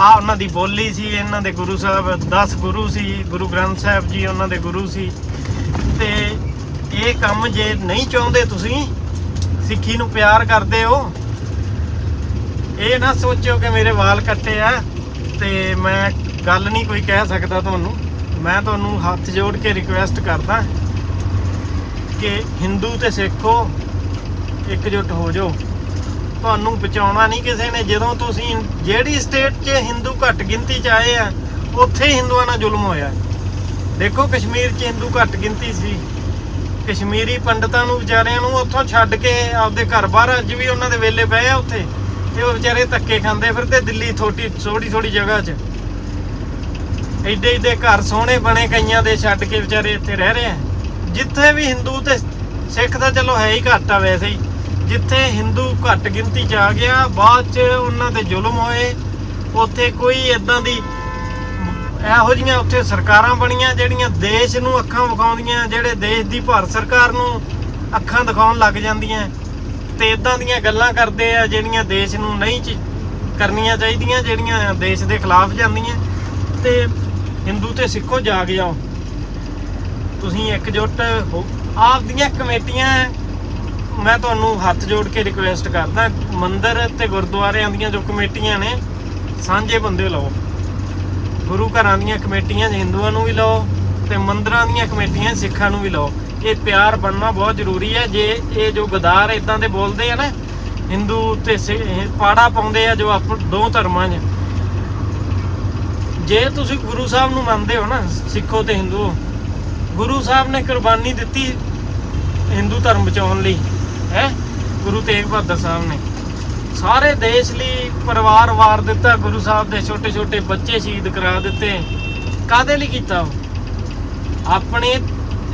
ਆ ਉਹਨਾਂ ਦੀ ਬੋਲੀ ਸੀ, ਇਹਨਾਂ ਦੇ ਗੁਰੂ ਸਾਹਿਬ 10 ਗੁਰੂ ਸੀ, ਗੁਰੂ ਗ੍ਰੰਥ ਸਾਹਿਬ ਜੀ ਉਹਨਾਂ ਦੇ ਗੁਰੂ ਸੀ। ਤੇ ਇਹ ਕੰਮ ਜੇ ਨਹੀਂ ਚਾਹੁੰਦੇ ਤੁਸੀਂ, ਸਿੱਖੀ ਨੂੰ ਪਿਆਰ ਕਰਦੇ ਹੋ, ਇਹ ਨਾ ਸੋਚਿਓ ਕਿ ਮੇਰੇ ਵਾਲ ਕੱਟੇ ਆ, ਤੇ ਮੈਂ ਗੱਲ ਨਹੀਂ ਕੋਈ ਕਹਿ ਸਕਦਾ ਤੁਹਾਨੂੰ। ਮੈਂ ਤੁਹਾਨੂੰ ਹੱਥ ਜੋੜ ਕੇ ਰਿਕੁਐਸਟ ਕਰਦਾ ਕਿ ਹਿੰਦੂ ਤੇ ਸਿੱਖੋ, ਇਕਜੁੱਟ ਹੋ ਜਾਓ। ਤੁਹਾਨੂੰ ਬਚਾਉਣਾ ਨਹੀਂ ਕਿਸੇ ਨੇ। ਜਦੋਂ ਤੁਸੀਂ ਜਿਹੜੀ ਸਟੇਟ 'ਚ ਹਿੰਦੂ ਘੱਟ ਗਿਣਤੀ 'ਚ ਆਏ ਆ, ਉੱਥੇ ਹੀ ਹਿੰਦੂਆਂ ਨਾਲ ਜ਼ੁਲਮ ਹੋਇਆ। ਦੇਖੋ ਕਸ਼ਮੀਰ 'ਚ ਹਿੰਦੂ ਘੱਟ ਗਿਣਤੀ ਸੀ। ਕਸ਼ਮੀਰੀ ਪੰਡਤਾਂ ਨੂੰ ਵਿਚਾਰਿਆਂ ਨੂੰ ਉੱਥੋਂ ਛੱਡ ਕੇ ਆਪਦੇ ਘਰ-ਬਾਰ ਅੱਜ ਵੀ ਉਹਨਾਂ ਦੇ ਵੇਲੇ ਪਏ ਆ ਉੱਥੇ ਤੇ ਉਹ ਵਿਚਾਰੇ ਧੱਕੇ ਖਾਂਦੇ ਫਿਰਦੇ ਦਿੱਲੀ ਥੋੜੀ ਥੋੜੀ ਥੋੜੀ ਜਗ੍ਹਾ 'ਚ। ਐਡੇ ਐਡੇ ਘਰ ਸੋਹਣੇ ਬਣੇ ਕਈਆਂ ਦੇ ਛੱਡ ਕੇ ਵਿਚਾਰੇ ਇੱਥੇ ਰਹਿ ਰਹੇ ਆ। ਜਿੱਥੇ ਵੀ ਹਿੰਦੂ ਤੇ ਸਿੱਖ ਤਾਂ ਚਲੋ ਹੈ ਹੀ ਘੱਟ ਆ ਵੈਸੇ ਹੀ। ਜਿੱਥੇ ਹਿੰਦੂ ਘੱਟ ਗਿਣਤੀ ਚ ਆ ਗਿਆ, ਬਾਅਦ ਚ ਉਹਨਾਂ ਤੇ ਜ਼ੁਲਮ ਹੋਏ। ਉੱਥੇ ਕੋਈ ਇਦਾਂ ਦੀ ਇਹੋ ਜੀਆਂ ਉੱਥੇ ਸਰਕਾਰਾਂ ਬਣੀਆਂ ਜਿਹੜੀਆਂ ਦੇਸ਼ ਨੂੰ ਅੱਖਾਂ ਵਿਖਾਉਂਦੀਆਂ, ਜਿਹੜੇ ਦੇਸ਼ ਦੀ ਭਾਰਤ ਸਰਕਾਰ ਨੂੰ ਅੱਖਾਂ ਦਿਖਾਉਣ ਲੱਗ ਜਾਂਦੀਆਂ। ਤੇ ਇਦਾਂ ਦੀਆਂ ਗੱਲਾਂ ਕਰਦੇ ਆ ਜਿਹੜੀਆਂ ਦੇਸ਼ ਨੂੰ ਨਹੀਂ ਚ- ਕਰਨੀਆਂ ਚਾਹੀਦੀਆਂ, ਜਿਹੜੀਆਂ ਦੇਸ਼ ਦੇ ਖਿਲਾਫ ਜਾਂਦੀਆਂ। ਤੇ ਹਿੰਦੂ ਤੇ ਸਿੱਖੋ ਜਾਗ ਜਾਓ। ਤੁਸੀਂ ਇਕਜੁੱਟ ਹੋ, ਆਪਦੀਆਂ ਕਮੇਟੀਆਂ ਮੈਂ ਤੁਹਾਨੂੰ ਹੱਥ ਜੋੜ ਕੇ ਰਿਕੁਐਸਟ ਕਰਦਾ, ਮੰਦਿਰ ਤੇ ਗੁਰਦੁਆਰਿਆਂ ਦੀਆਂ ਜੋ ਕਮੇਟੀਆਂ ਨੇ, ਸਾਂਝੇ ਬੰਦੇ ਲਓ। ਗੁਰੂ ਘਰਾਂ ਦੀਆਂ ਕਮੇਟੀਆਂ ਹਿੰਦੂਆਂ ਨੂੰ ਵੀ ਲਓ ਤੇ ਮੰਦਿਰਾਂ ਦੀਆਂ ਕਮੇਟੀਆਂ ਸਿੱਖਾਂ ਨੂੰ ਵੀ ਲਓ। ਇਹ ਪਿਆਰ ਬਣਨਾ ਬਹੁਤ ਜ਼ਰੂਰੀ ਹੈ। ਜੇ ਇਹ ਜੋ ਗਦਾਰ ਇਦਾਂ ਦੇ ਬੋਲਦੇ ਆ ਨਾ, ਹਿੰਦੂ ਤੇ ਸਿ- ਪਾੜਾ ਪਾਉਂਦੇ ਆ ਜੋ ਆਪ, ਦੋ ਧਰਮਾਂ 'ਚ। ਜੇ ਤੁਸੀਂ ਗੁਰੂ ਸਾਹਿਬ ਨੂੰ ਮੰਨਦੇ ਹੋ ਨਾ, ਸਿੱਖੋ ਤੇ ਹਿੰਦੂ ਗੁਰੂ ਸਾਹਿਬ ਨੇ ਕੁਰਬਾਨੀ ਦਿੱਤੀ ਹਿੰਦੂ ਧਰਮ ਬਚਾਉਣ ਲਈ। ਹੈ? ਗੁਰੂ ਤੇਗ ਬਹਾਦਰ ਸਾਹਿਬ ਨੇ। ਸਾਰੇ ਦੇਸ਼ ਲਈ ਪਰਿਵਾਰ ਵਾਰ ਦਿੱਤਾ, ਗੁਰੂ ਸਾਹਿਬ ਦੇ ਛੋਟੇ ਛੋਟੇ ਬੱਚੇ ਸ਼ਹੀਦ ਕਰਾ ਦਿੱਤੇ। ਕਾਦੇ ਲਈ ਕੀਤਾ ਉਹ? ਆਪਣੇ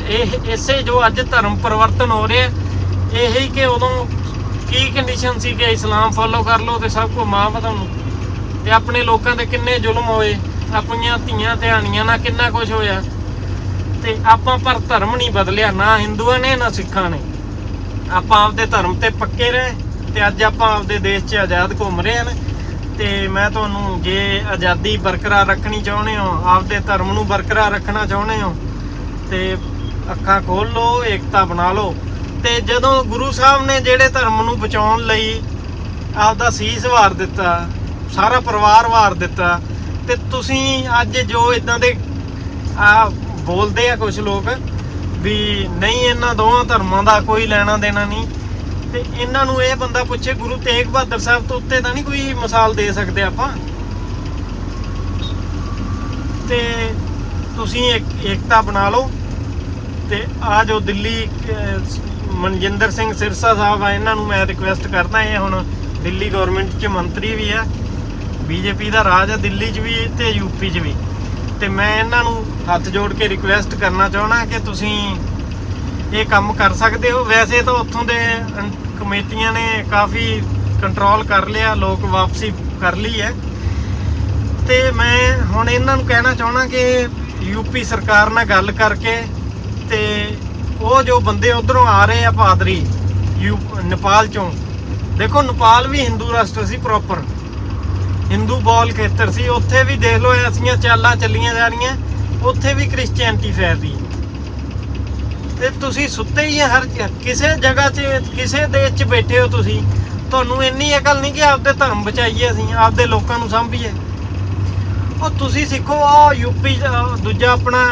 ਇਹ ਇਸੇ ਜੋ ਅੱਜ ਧਰਮ ਪਰਿਵਰਤਨ ਹੋ ਰਿਹਾ, ਇਹ ਹੀ ਕਿ ਉਦੋਂ ਕੀ ਕੰਡੀਸ਼ਨ ਸੀ ਕਿ ਇਸਲਾਮ ਫੋਲੋ ਕਰ ਲਓ ਤੇ ਸਭ ਕੁਝ ਮਾਫ ਆ ਤੁਹਾਨੂੰ ਤੇ ਆਪਣੇ ਲੋਕਾਂ ਤੇ ਕਿੰਨੇ ਜ਼ੁਲਮ ਹੋਏ, ਆਪਣੀਆਂ ਧੀਆਂ ਧਿਆਣੀਆਂ ਨਾਲ ਕਿੰਨਾ ਕੁਝ ਹੋਇਆ। ਤੇ ਆਪਾਂ ਪਰ ਧਰਮ ਨਹੀਂ ਬਦਲਿਆ, ਨਾ ਹਿੰਦੂਆਂ ਨੇ, ਨਾ ਸਿੱਖਾਂ ਨੇ। ਆਪਾਂ ਆਪਦੇ ਧਰਮ ਤੇ ਪੱਕੇ ਰਹੇ ਤੇ ਅੱਜ ਆਪਾਂ ਆਪਦੇ ਦੇਸ਼ 'ਚ ਆਜ਼ਾਦ ਘੁੰਮ ਰਹੇ ਹਾਂ ਤੇ ਮੈਂ ਤੁਹਾਨੂੰ ਜੇ ਆਜ਼ਾਦੀ ਬਰਕਰਾਰ ਰੱਖਣੀ ਚਾਹੁੰਦੇ ਹੋ, ਆਪਦੇ ਧਰਮ ਨੂੰ ਬਰਕਰਾਰ ਰੱਖਣਾ ਚਾਹੁੰਦੇ ਹੋ, ਤੇ ਅੱਖਾਂ ਖੋਲ ਲਓ, ਏਕਤਾ ਬਣਾ ਲਓ। ਤੇ ਜਦੋਂ ਗੁਰੂ ਸਾਹਿਬ ਨੇ ਜਿਹੜੇ ਧਰਮ ਨੂੰ ਬਚਾਉਣ ਲਈ ਆਪਦਾ ਸੀਸ ਵਾਰ ਦਿੱਤਾ, ਸਾਰਾ ਪਰਿਵਾਰ ਵਾਰ ਦਿੱਤਾ, ਤੇ ਤੁਸੀਂ ਅੱਜ ਜੋ ਇਦਾਂ ਦੇ ਆ ਬੋਲਦੇ ਆ ਕੁਝ ਲੋਕ ਵੀ ਨਹੀਂ, ਇਹਨਾਂ ਦੋਵਾਂ ਧਰਮਾਂ ਦਾ ਕੋਈ ਲੈਣਾ ਦੇਣਾ ਨਹੀਂ। ਤੇ ਇਹਨਾਂ ਨੂੰ ਇਹ ਬੰਦਾ ਪੁੱਛੇ, ਗੁਰੂ ਤੇਗ ਬਹਾਦਰ ਸਾਹਿਬ ਤੋਂ ਉੱਤੇ ਤਾਂ ਨਹੀਂ ਕੋਈ ਮਿਸਾਲ ਦੇ ਸਕਦੇ ਆਪਾਂ? ਤੇ ਤੁਸੀਂ ਇੱਕ, ਏਕਤਾ ਬਣਾ ਲਓ। ਤੇ ਆ ਜੋ ਦਿੱਲੀ ਮਨਜਿੰਦਰ ਸਿੰਘ ਸਿਰਸਾ ਸਾਹਿਬ ਆ, ਇਹਨਾਂ ਨੂੰ ਮੈਂ ਰਿਕੁਐਸਟ ਕਰਦਾ, ਇਹ ਹੁਣ ਦਿੱਲੀ ਗਵਰਨਮੈਂਟ 'ਚ ਮੰਤਰੀ ਵੀ ਆ। ਬੀਜੇਪੀ ਦਾ ਰਾਜ ਆ, ਦਿੱਲੀ 'ਚ ਵੀ ਤੇ ਯੂਪੀ 'ਚ ਵੀ। ਤੇ ਮੈਂ ਇਹਨਾਂ ਨੂੰ ਹੱਥ ਜੋੜ ਕੇ ਰਿਕੁਐਸਟ ਕਰਨਾ ਚਾਹਣਾ ਕਿ ਤੁਸੀਂ ਇਹ ਕੰਮ ਕਰ ਸਕਦੇ ਹੋ। ਵੈਸੇ ਤਾਂ ਉੱਥੋਂ ਦੇ ਕਮੇਟੀਆਂ ਨੇ ਕਾਫੀ ਕੰਟਰੋਲ ਕਰ ਲਿਆ, ਲੋਕ ਵਾਪਸੀ ਕਰ ਲਈ ਹੈ। ਤੇ ਮੈਂ ਹੁਣ ਇਹਨਾਂ ਨੂੰ ਕਹਿਣਾ ਚਾਹਣਾ ਕਿ ਯੂਪੀ ਸਰਕਾਰ ਨਾਲ ਗੱਲ ਕਰਕੇ ਤੇ ਉਹ ਜੋ ਬੰਦੇ ਉਧਰੋਂ ਆ ਰਹੇ ਆ ਪਾਦਰੀ, ਯੂ, ਨੇਪਾਲ ਚੋਂ, ਦੇਖੋ ਨੇਪਾਲ ਵੀ ਹਿੰਦੂ ਰਾਸ਼ਟਰ ਸੀ ਪ੍ਰੋਪਰ ਹਿੰਦੂ ਬੋਲ ਖੇਤਰ ਸੀ। ਉੱਥੇ ਵੀ ਦੇਖ ਲਓ ਐਸੀਆਂ ਚਾਲਾਂ ਚੱਲੀਆਂ ਜਾ ਰਹੀਆਂ। ਉੱਥੇ ਵੀ ਕ੍ਰਿਸਚੀਅਨਟੀ ਫੈਲ ਰਹੀ ਹੈ। ਤੇ ਤੁਸੀਂ ਸੁੱਤੇ ਹੀ ਹਰ ਕਿਸੇ ਜਗ੍ਹਾ 'ਚ ਕਿਸੇ ਦੇਸ਼ 'ਚ ਬੈਠੇ ਹੋ ਤੁਸੀਂ ਤੁਹਾਨੂੰ ਇੰਨੀ ਅਕਲ ਨਹੀਂ ਕਿ ਆਪਦੇ ਧਰਮ ਬਚਾਈਏ ਅਸੀਂ ਆਪਦੇ ਲੋਕਾਂ ਨੂੰ ਸਾਂਭੀਏ। ਉਹ ਤੁਸੀਂ ਸਿੱਖੋ ਆ ਯੂਪੀ 'ਚ, ਦੂਜਾ ਆਪਣਾ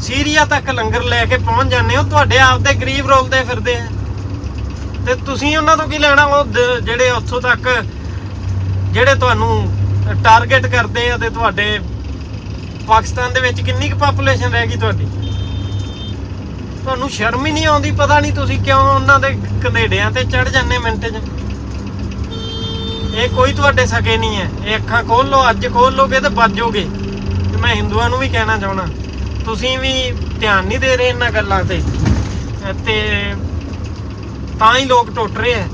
ਸੀਰੀਆ ਤੱਕ ਲੰਗਰ ਲੈ ਕੇ ਪਹੁੰਚ ਜਾਂਦੇ ਹੋ ਤੁਹਾਡੇ ਆਪਦੇ ਗਰੀਬ ਰੋਲਦੇ ਫਿਰਦੇ ਆ। ਤੇ ਤੁਸੀਂ ਉਹਨਾਂ ਤੋਂ ਕੀ ਲੈਣਾ ਉਹ ਜਿਹੜੇ ਉੱਥੋਂ ਤੱਕ ਜਿਹੜੇ ਤੁਹਾਨੂੰ ਟਾਰਗੇਟ ਕਰਦੇ ਆ ਤੇ ਤੁਹਾਡੇ ਪਾਕਿਸਤਾਨ ਦੇ ਵਿੱਚ ਕਿੰਨੀ ਕੁ ਪਾਪੂਲੇਸ਼ਨ ਰਹਿ ਗਈ ਤੁਹਾਡੀ? ਤੁਹਾਨੂੰ ਸ਼ਰਮ ਹੀ ਨਹੀਂ ਆਉਂਦੀ, ਪਤਾ ਨਹੀਂ ਤੁਸੀਂ ਕਿਉਂ ਉਹਨਾਂ ਦੇ ਕੰਧੇੜਿਆਂ ਤੇ ਚੜ ਜਾਂਦੇ ਮਿੰਟ 'ਚ? ਇਹ ਕੋਈ ਤੁਹਾਡੇ ਸਕੇ ਨਹੀਂ ਹੈ। ਇਹ ਅੱਖਾਂ ਖੋਲ ਲਓ, ਅੱਜ ਖੋਲ ਲੋਗੇ ਤੇ ਵੱਜੋਗੇ ਤੇ ਮੈਂ ਹਿੰਦੂਆਂ ਨੂੰ ਵੀ ਕਹਿਣਾ ਚਾਹਣਾ ਤੁਸੀਂ ਵੀ ਧਿਆਨ ਨਹੀਂ ਦੇ ਰਹੇ ਇਹਨਾਂ ਗੱਲਾਂ ਤੇ। ਤੇ ਤਾਂ ਹੀ ਲੋਕ ਟੁੱਟ ਰਹੇ ਆ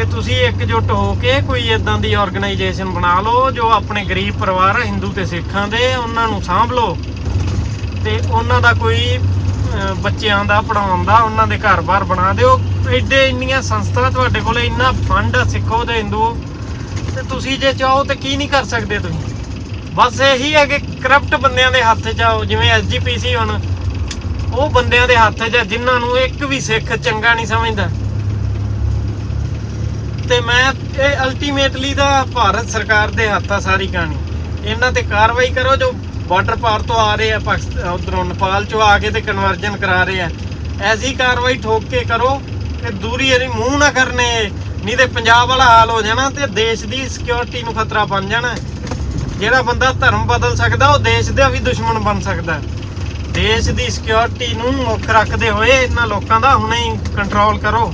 ਤੇ ਤੁਸੀਂ ਇਕਜੁੱਟ ਹੋ ਕੇ ਕੋਈ ਇਦਾਂ ਦੀ ਆਰਗੇਨਾਈਜੇਸ਼ਨ ਬਣਾ ਲਓ ਜੋ ਆਪਣੇ ਗਰੀਬ ਪਰਿਵਾਰ, ਹਿੰਦੂ ਤੇ ਸਿੱਖਾਂ ਦੇ ਉਹਨਾਂ ਨੂੰ ਸਾਂਭ ਲਓ। ਤੇ ਉਹਨਾਂ ਦਾ ਕੋਈ ਬੱਚਿਆਂ ਦਾ ਪੜਾਉਣ ਦਾ ਉਹਨਾਂ ਦੇ ਘਰ-ਬਾਰ ਬਣਾ ਦਿਓ। ਐਡੇ ਇੰਨੀਆਂ ਸੰਸਥਾ ਤੁਹਾਡੇ ਕੋਲੇ, ਇੰਨਾ ਫੰਡ ਸਿੱਖੋ ਤੇ ਹਿੰਦੂ ਤੇ ਤੁਸੀਂ ਜੇ ਚਾਹੋ ਤੇ ਕੀ ਨਹੀਂ ਕਰ ਸਕਦੇ ਤੁਸੀਂ? ਬਸ ਇਹੀ ਹੈ ਕਿ ਕਰਪਟ ਬੰਦਿਆਂ ਦੇ ਹੱਥ 'ਚ ਆਓ, ਜਿਵੇਂ ਐਸਜੀਪੀਸੀ ਹੁਣ। ਉਹ ਬੰਦਿਆਂ ਦੇ ਹੱਥ 'ਚ ਆ, ਜਿਨ੍ਹਾਂ ਨੂੰ ਇੱਕ ਵੀ ਸਿੱਖ ਚੰਗਾ ਨਹੀਂ ਸਮਝਦਾ। ਤੇ ਮੈਂ ਇਹ ਅਲਟੀਮੇਟਲੀ ਦਾ ਭਾਰਤ ਸਰਕਾਰ ਦੇ ਹੱਥ ਆ ਸਾਰੀ ਕਹਾਣੀ। ਇਹਨਾਂ ਤੇ ਕਾਰਵਾਈ ਕਰੋ, ਜੋ ਬਾਰਡਰ ਪਾਰ ਤੋਂ ਆ ਰਹੇ ਆ ਪਾਕਿਸਤਾਨ ਉਧਰੋਂ ਨੇਪਾਲ ਚੋਂ ਆ ਕੇ ਤੇ ਕਨਵਰਜਨ ਕਰਾ ਰਹੇ ਆ। ਐਸੀ ਕਾਰਵਾਈ ਠੋਕ ਕੇ ਕਰੋ ਕਿ ਦੂਰੀ ਇਹਦੀ ਮੂੰਹ ਨਾ ਕਰਨੇ, ਨਹੀਂ ਤੇ ਪੰਜਾਬ ਵਾਲਾ ਹਾਲ ਹੋ ਜਾਣਾ ਤੇ ਦੇਸ਼ ਦੀ ਸਿਕਿਉਰਿਟੀ ਨੂੰ ਖਤਰਾ ਬਣ ਜਾਣਾ। ਜਿਹੜਾ ਬੰਦਾ ਧਰਮ ਬਦਲ ਸਕਦਾ, ਉਹ ਦੇਸ਼ ਦਾ ਵੀ ਦੁਸ਼ਮਣ ਬਣ ਸਕਦਾ। ਦੇਸ਼ ਦੀ ਸਿਕਿਉਰਿਟੀ ਨੂੰ ਮੁੱਖ ਰੱਖਦੇ ਹੋਏ ਇਹਨਾਂ ਲੋਕਾਂ ਦਾ ਹੁਣੇ ਹੀ ਕੰਟਰੋਲ ਕਰੋ।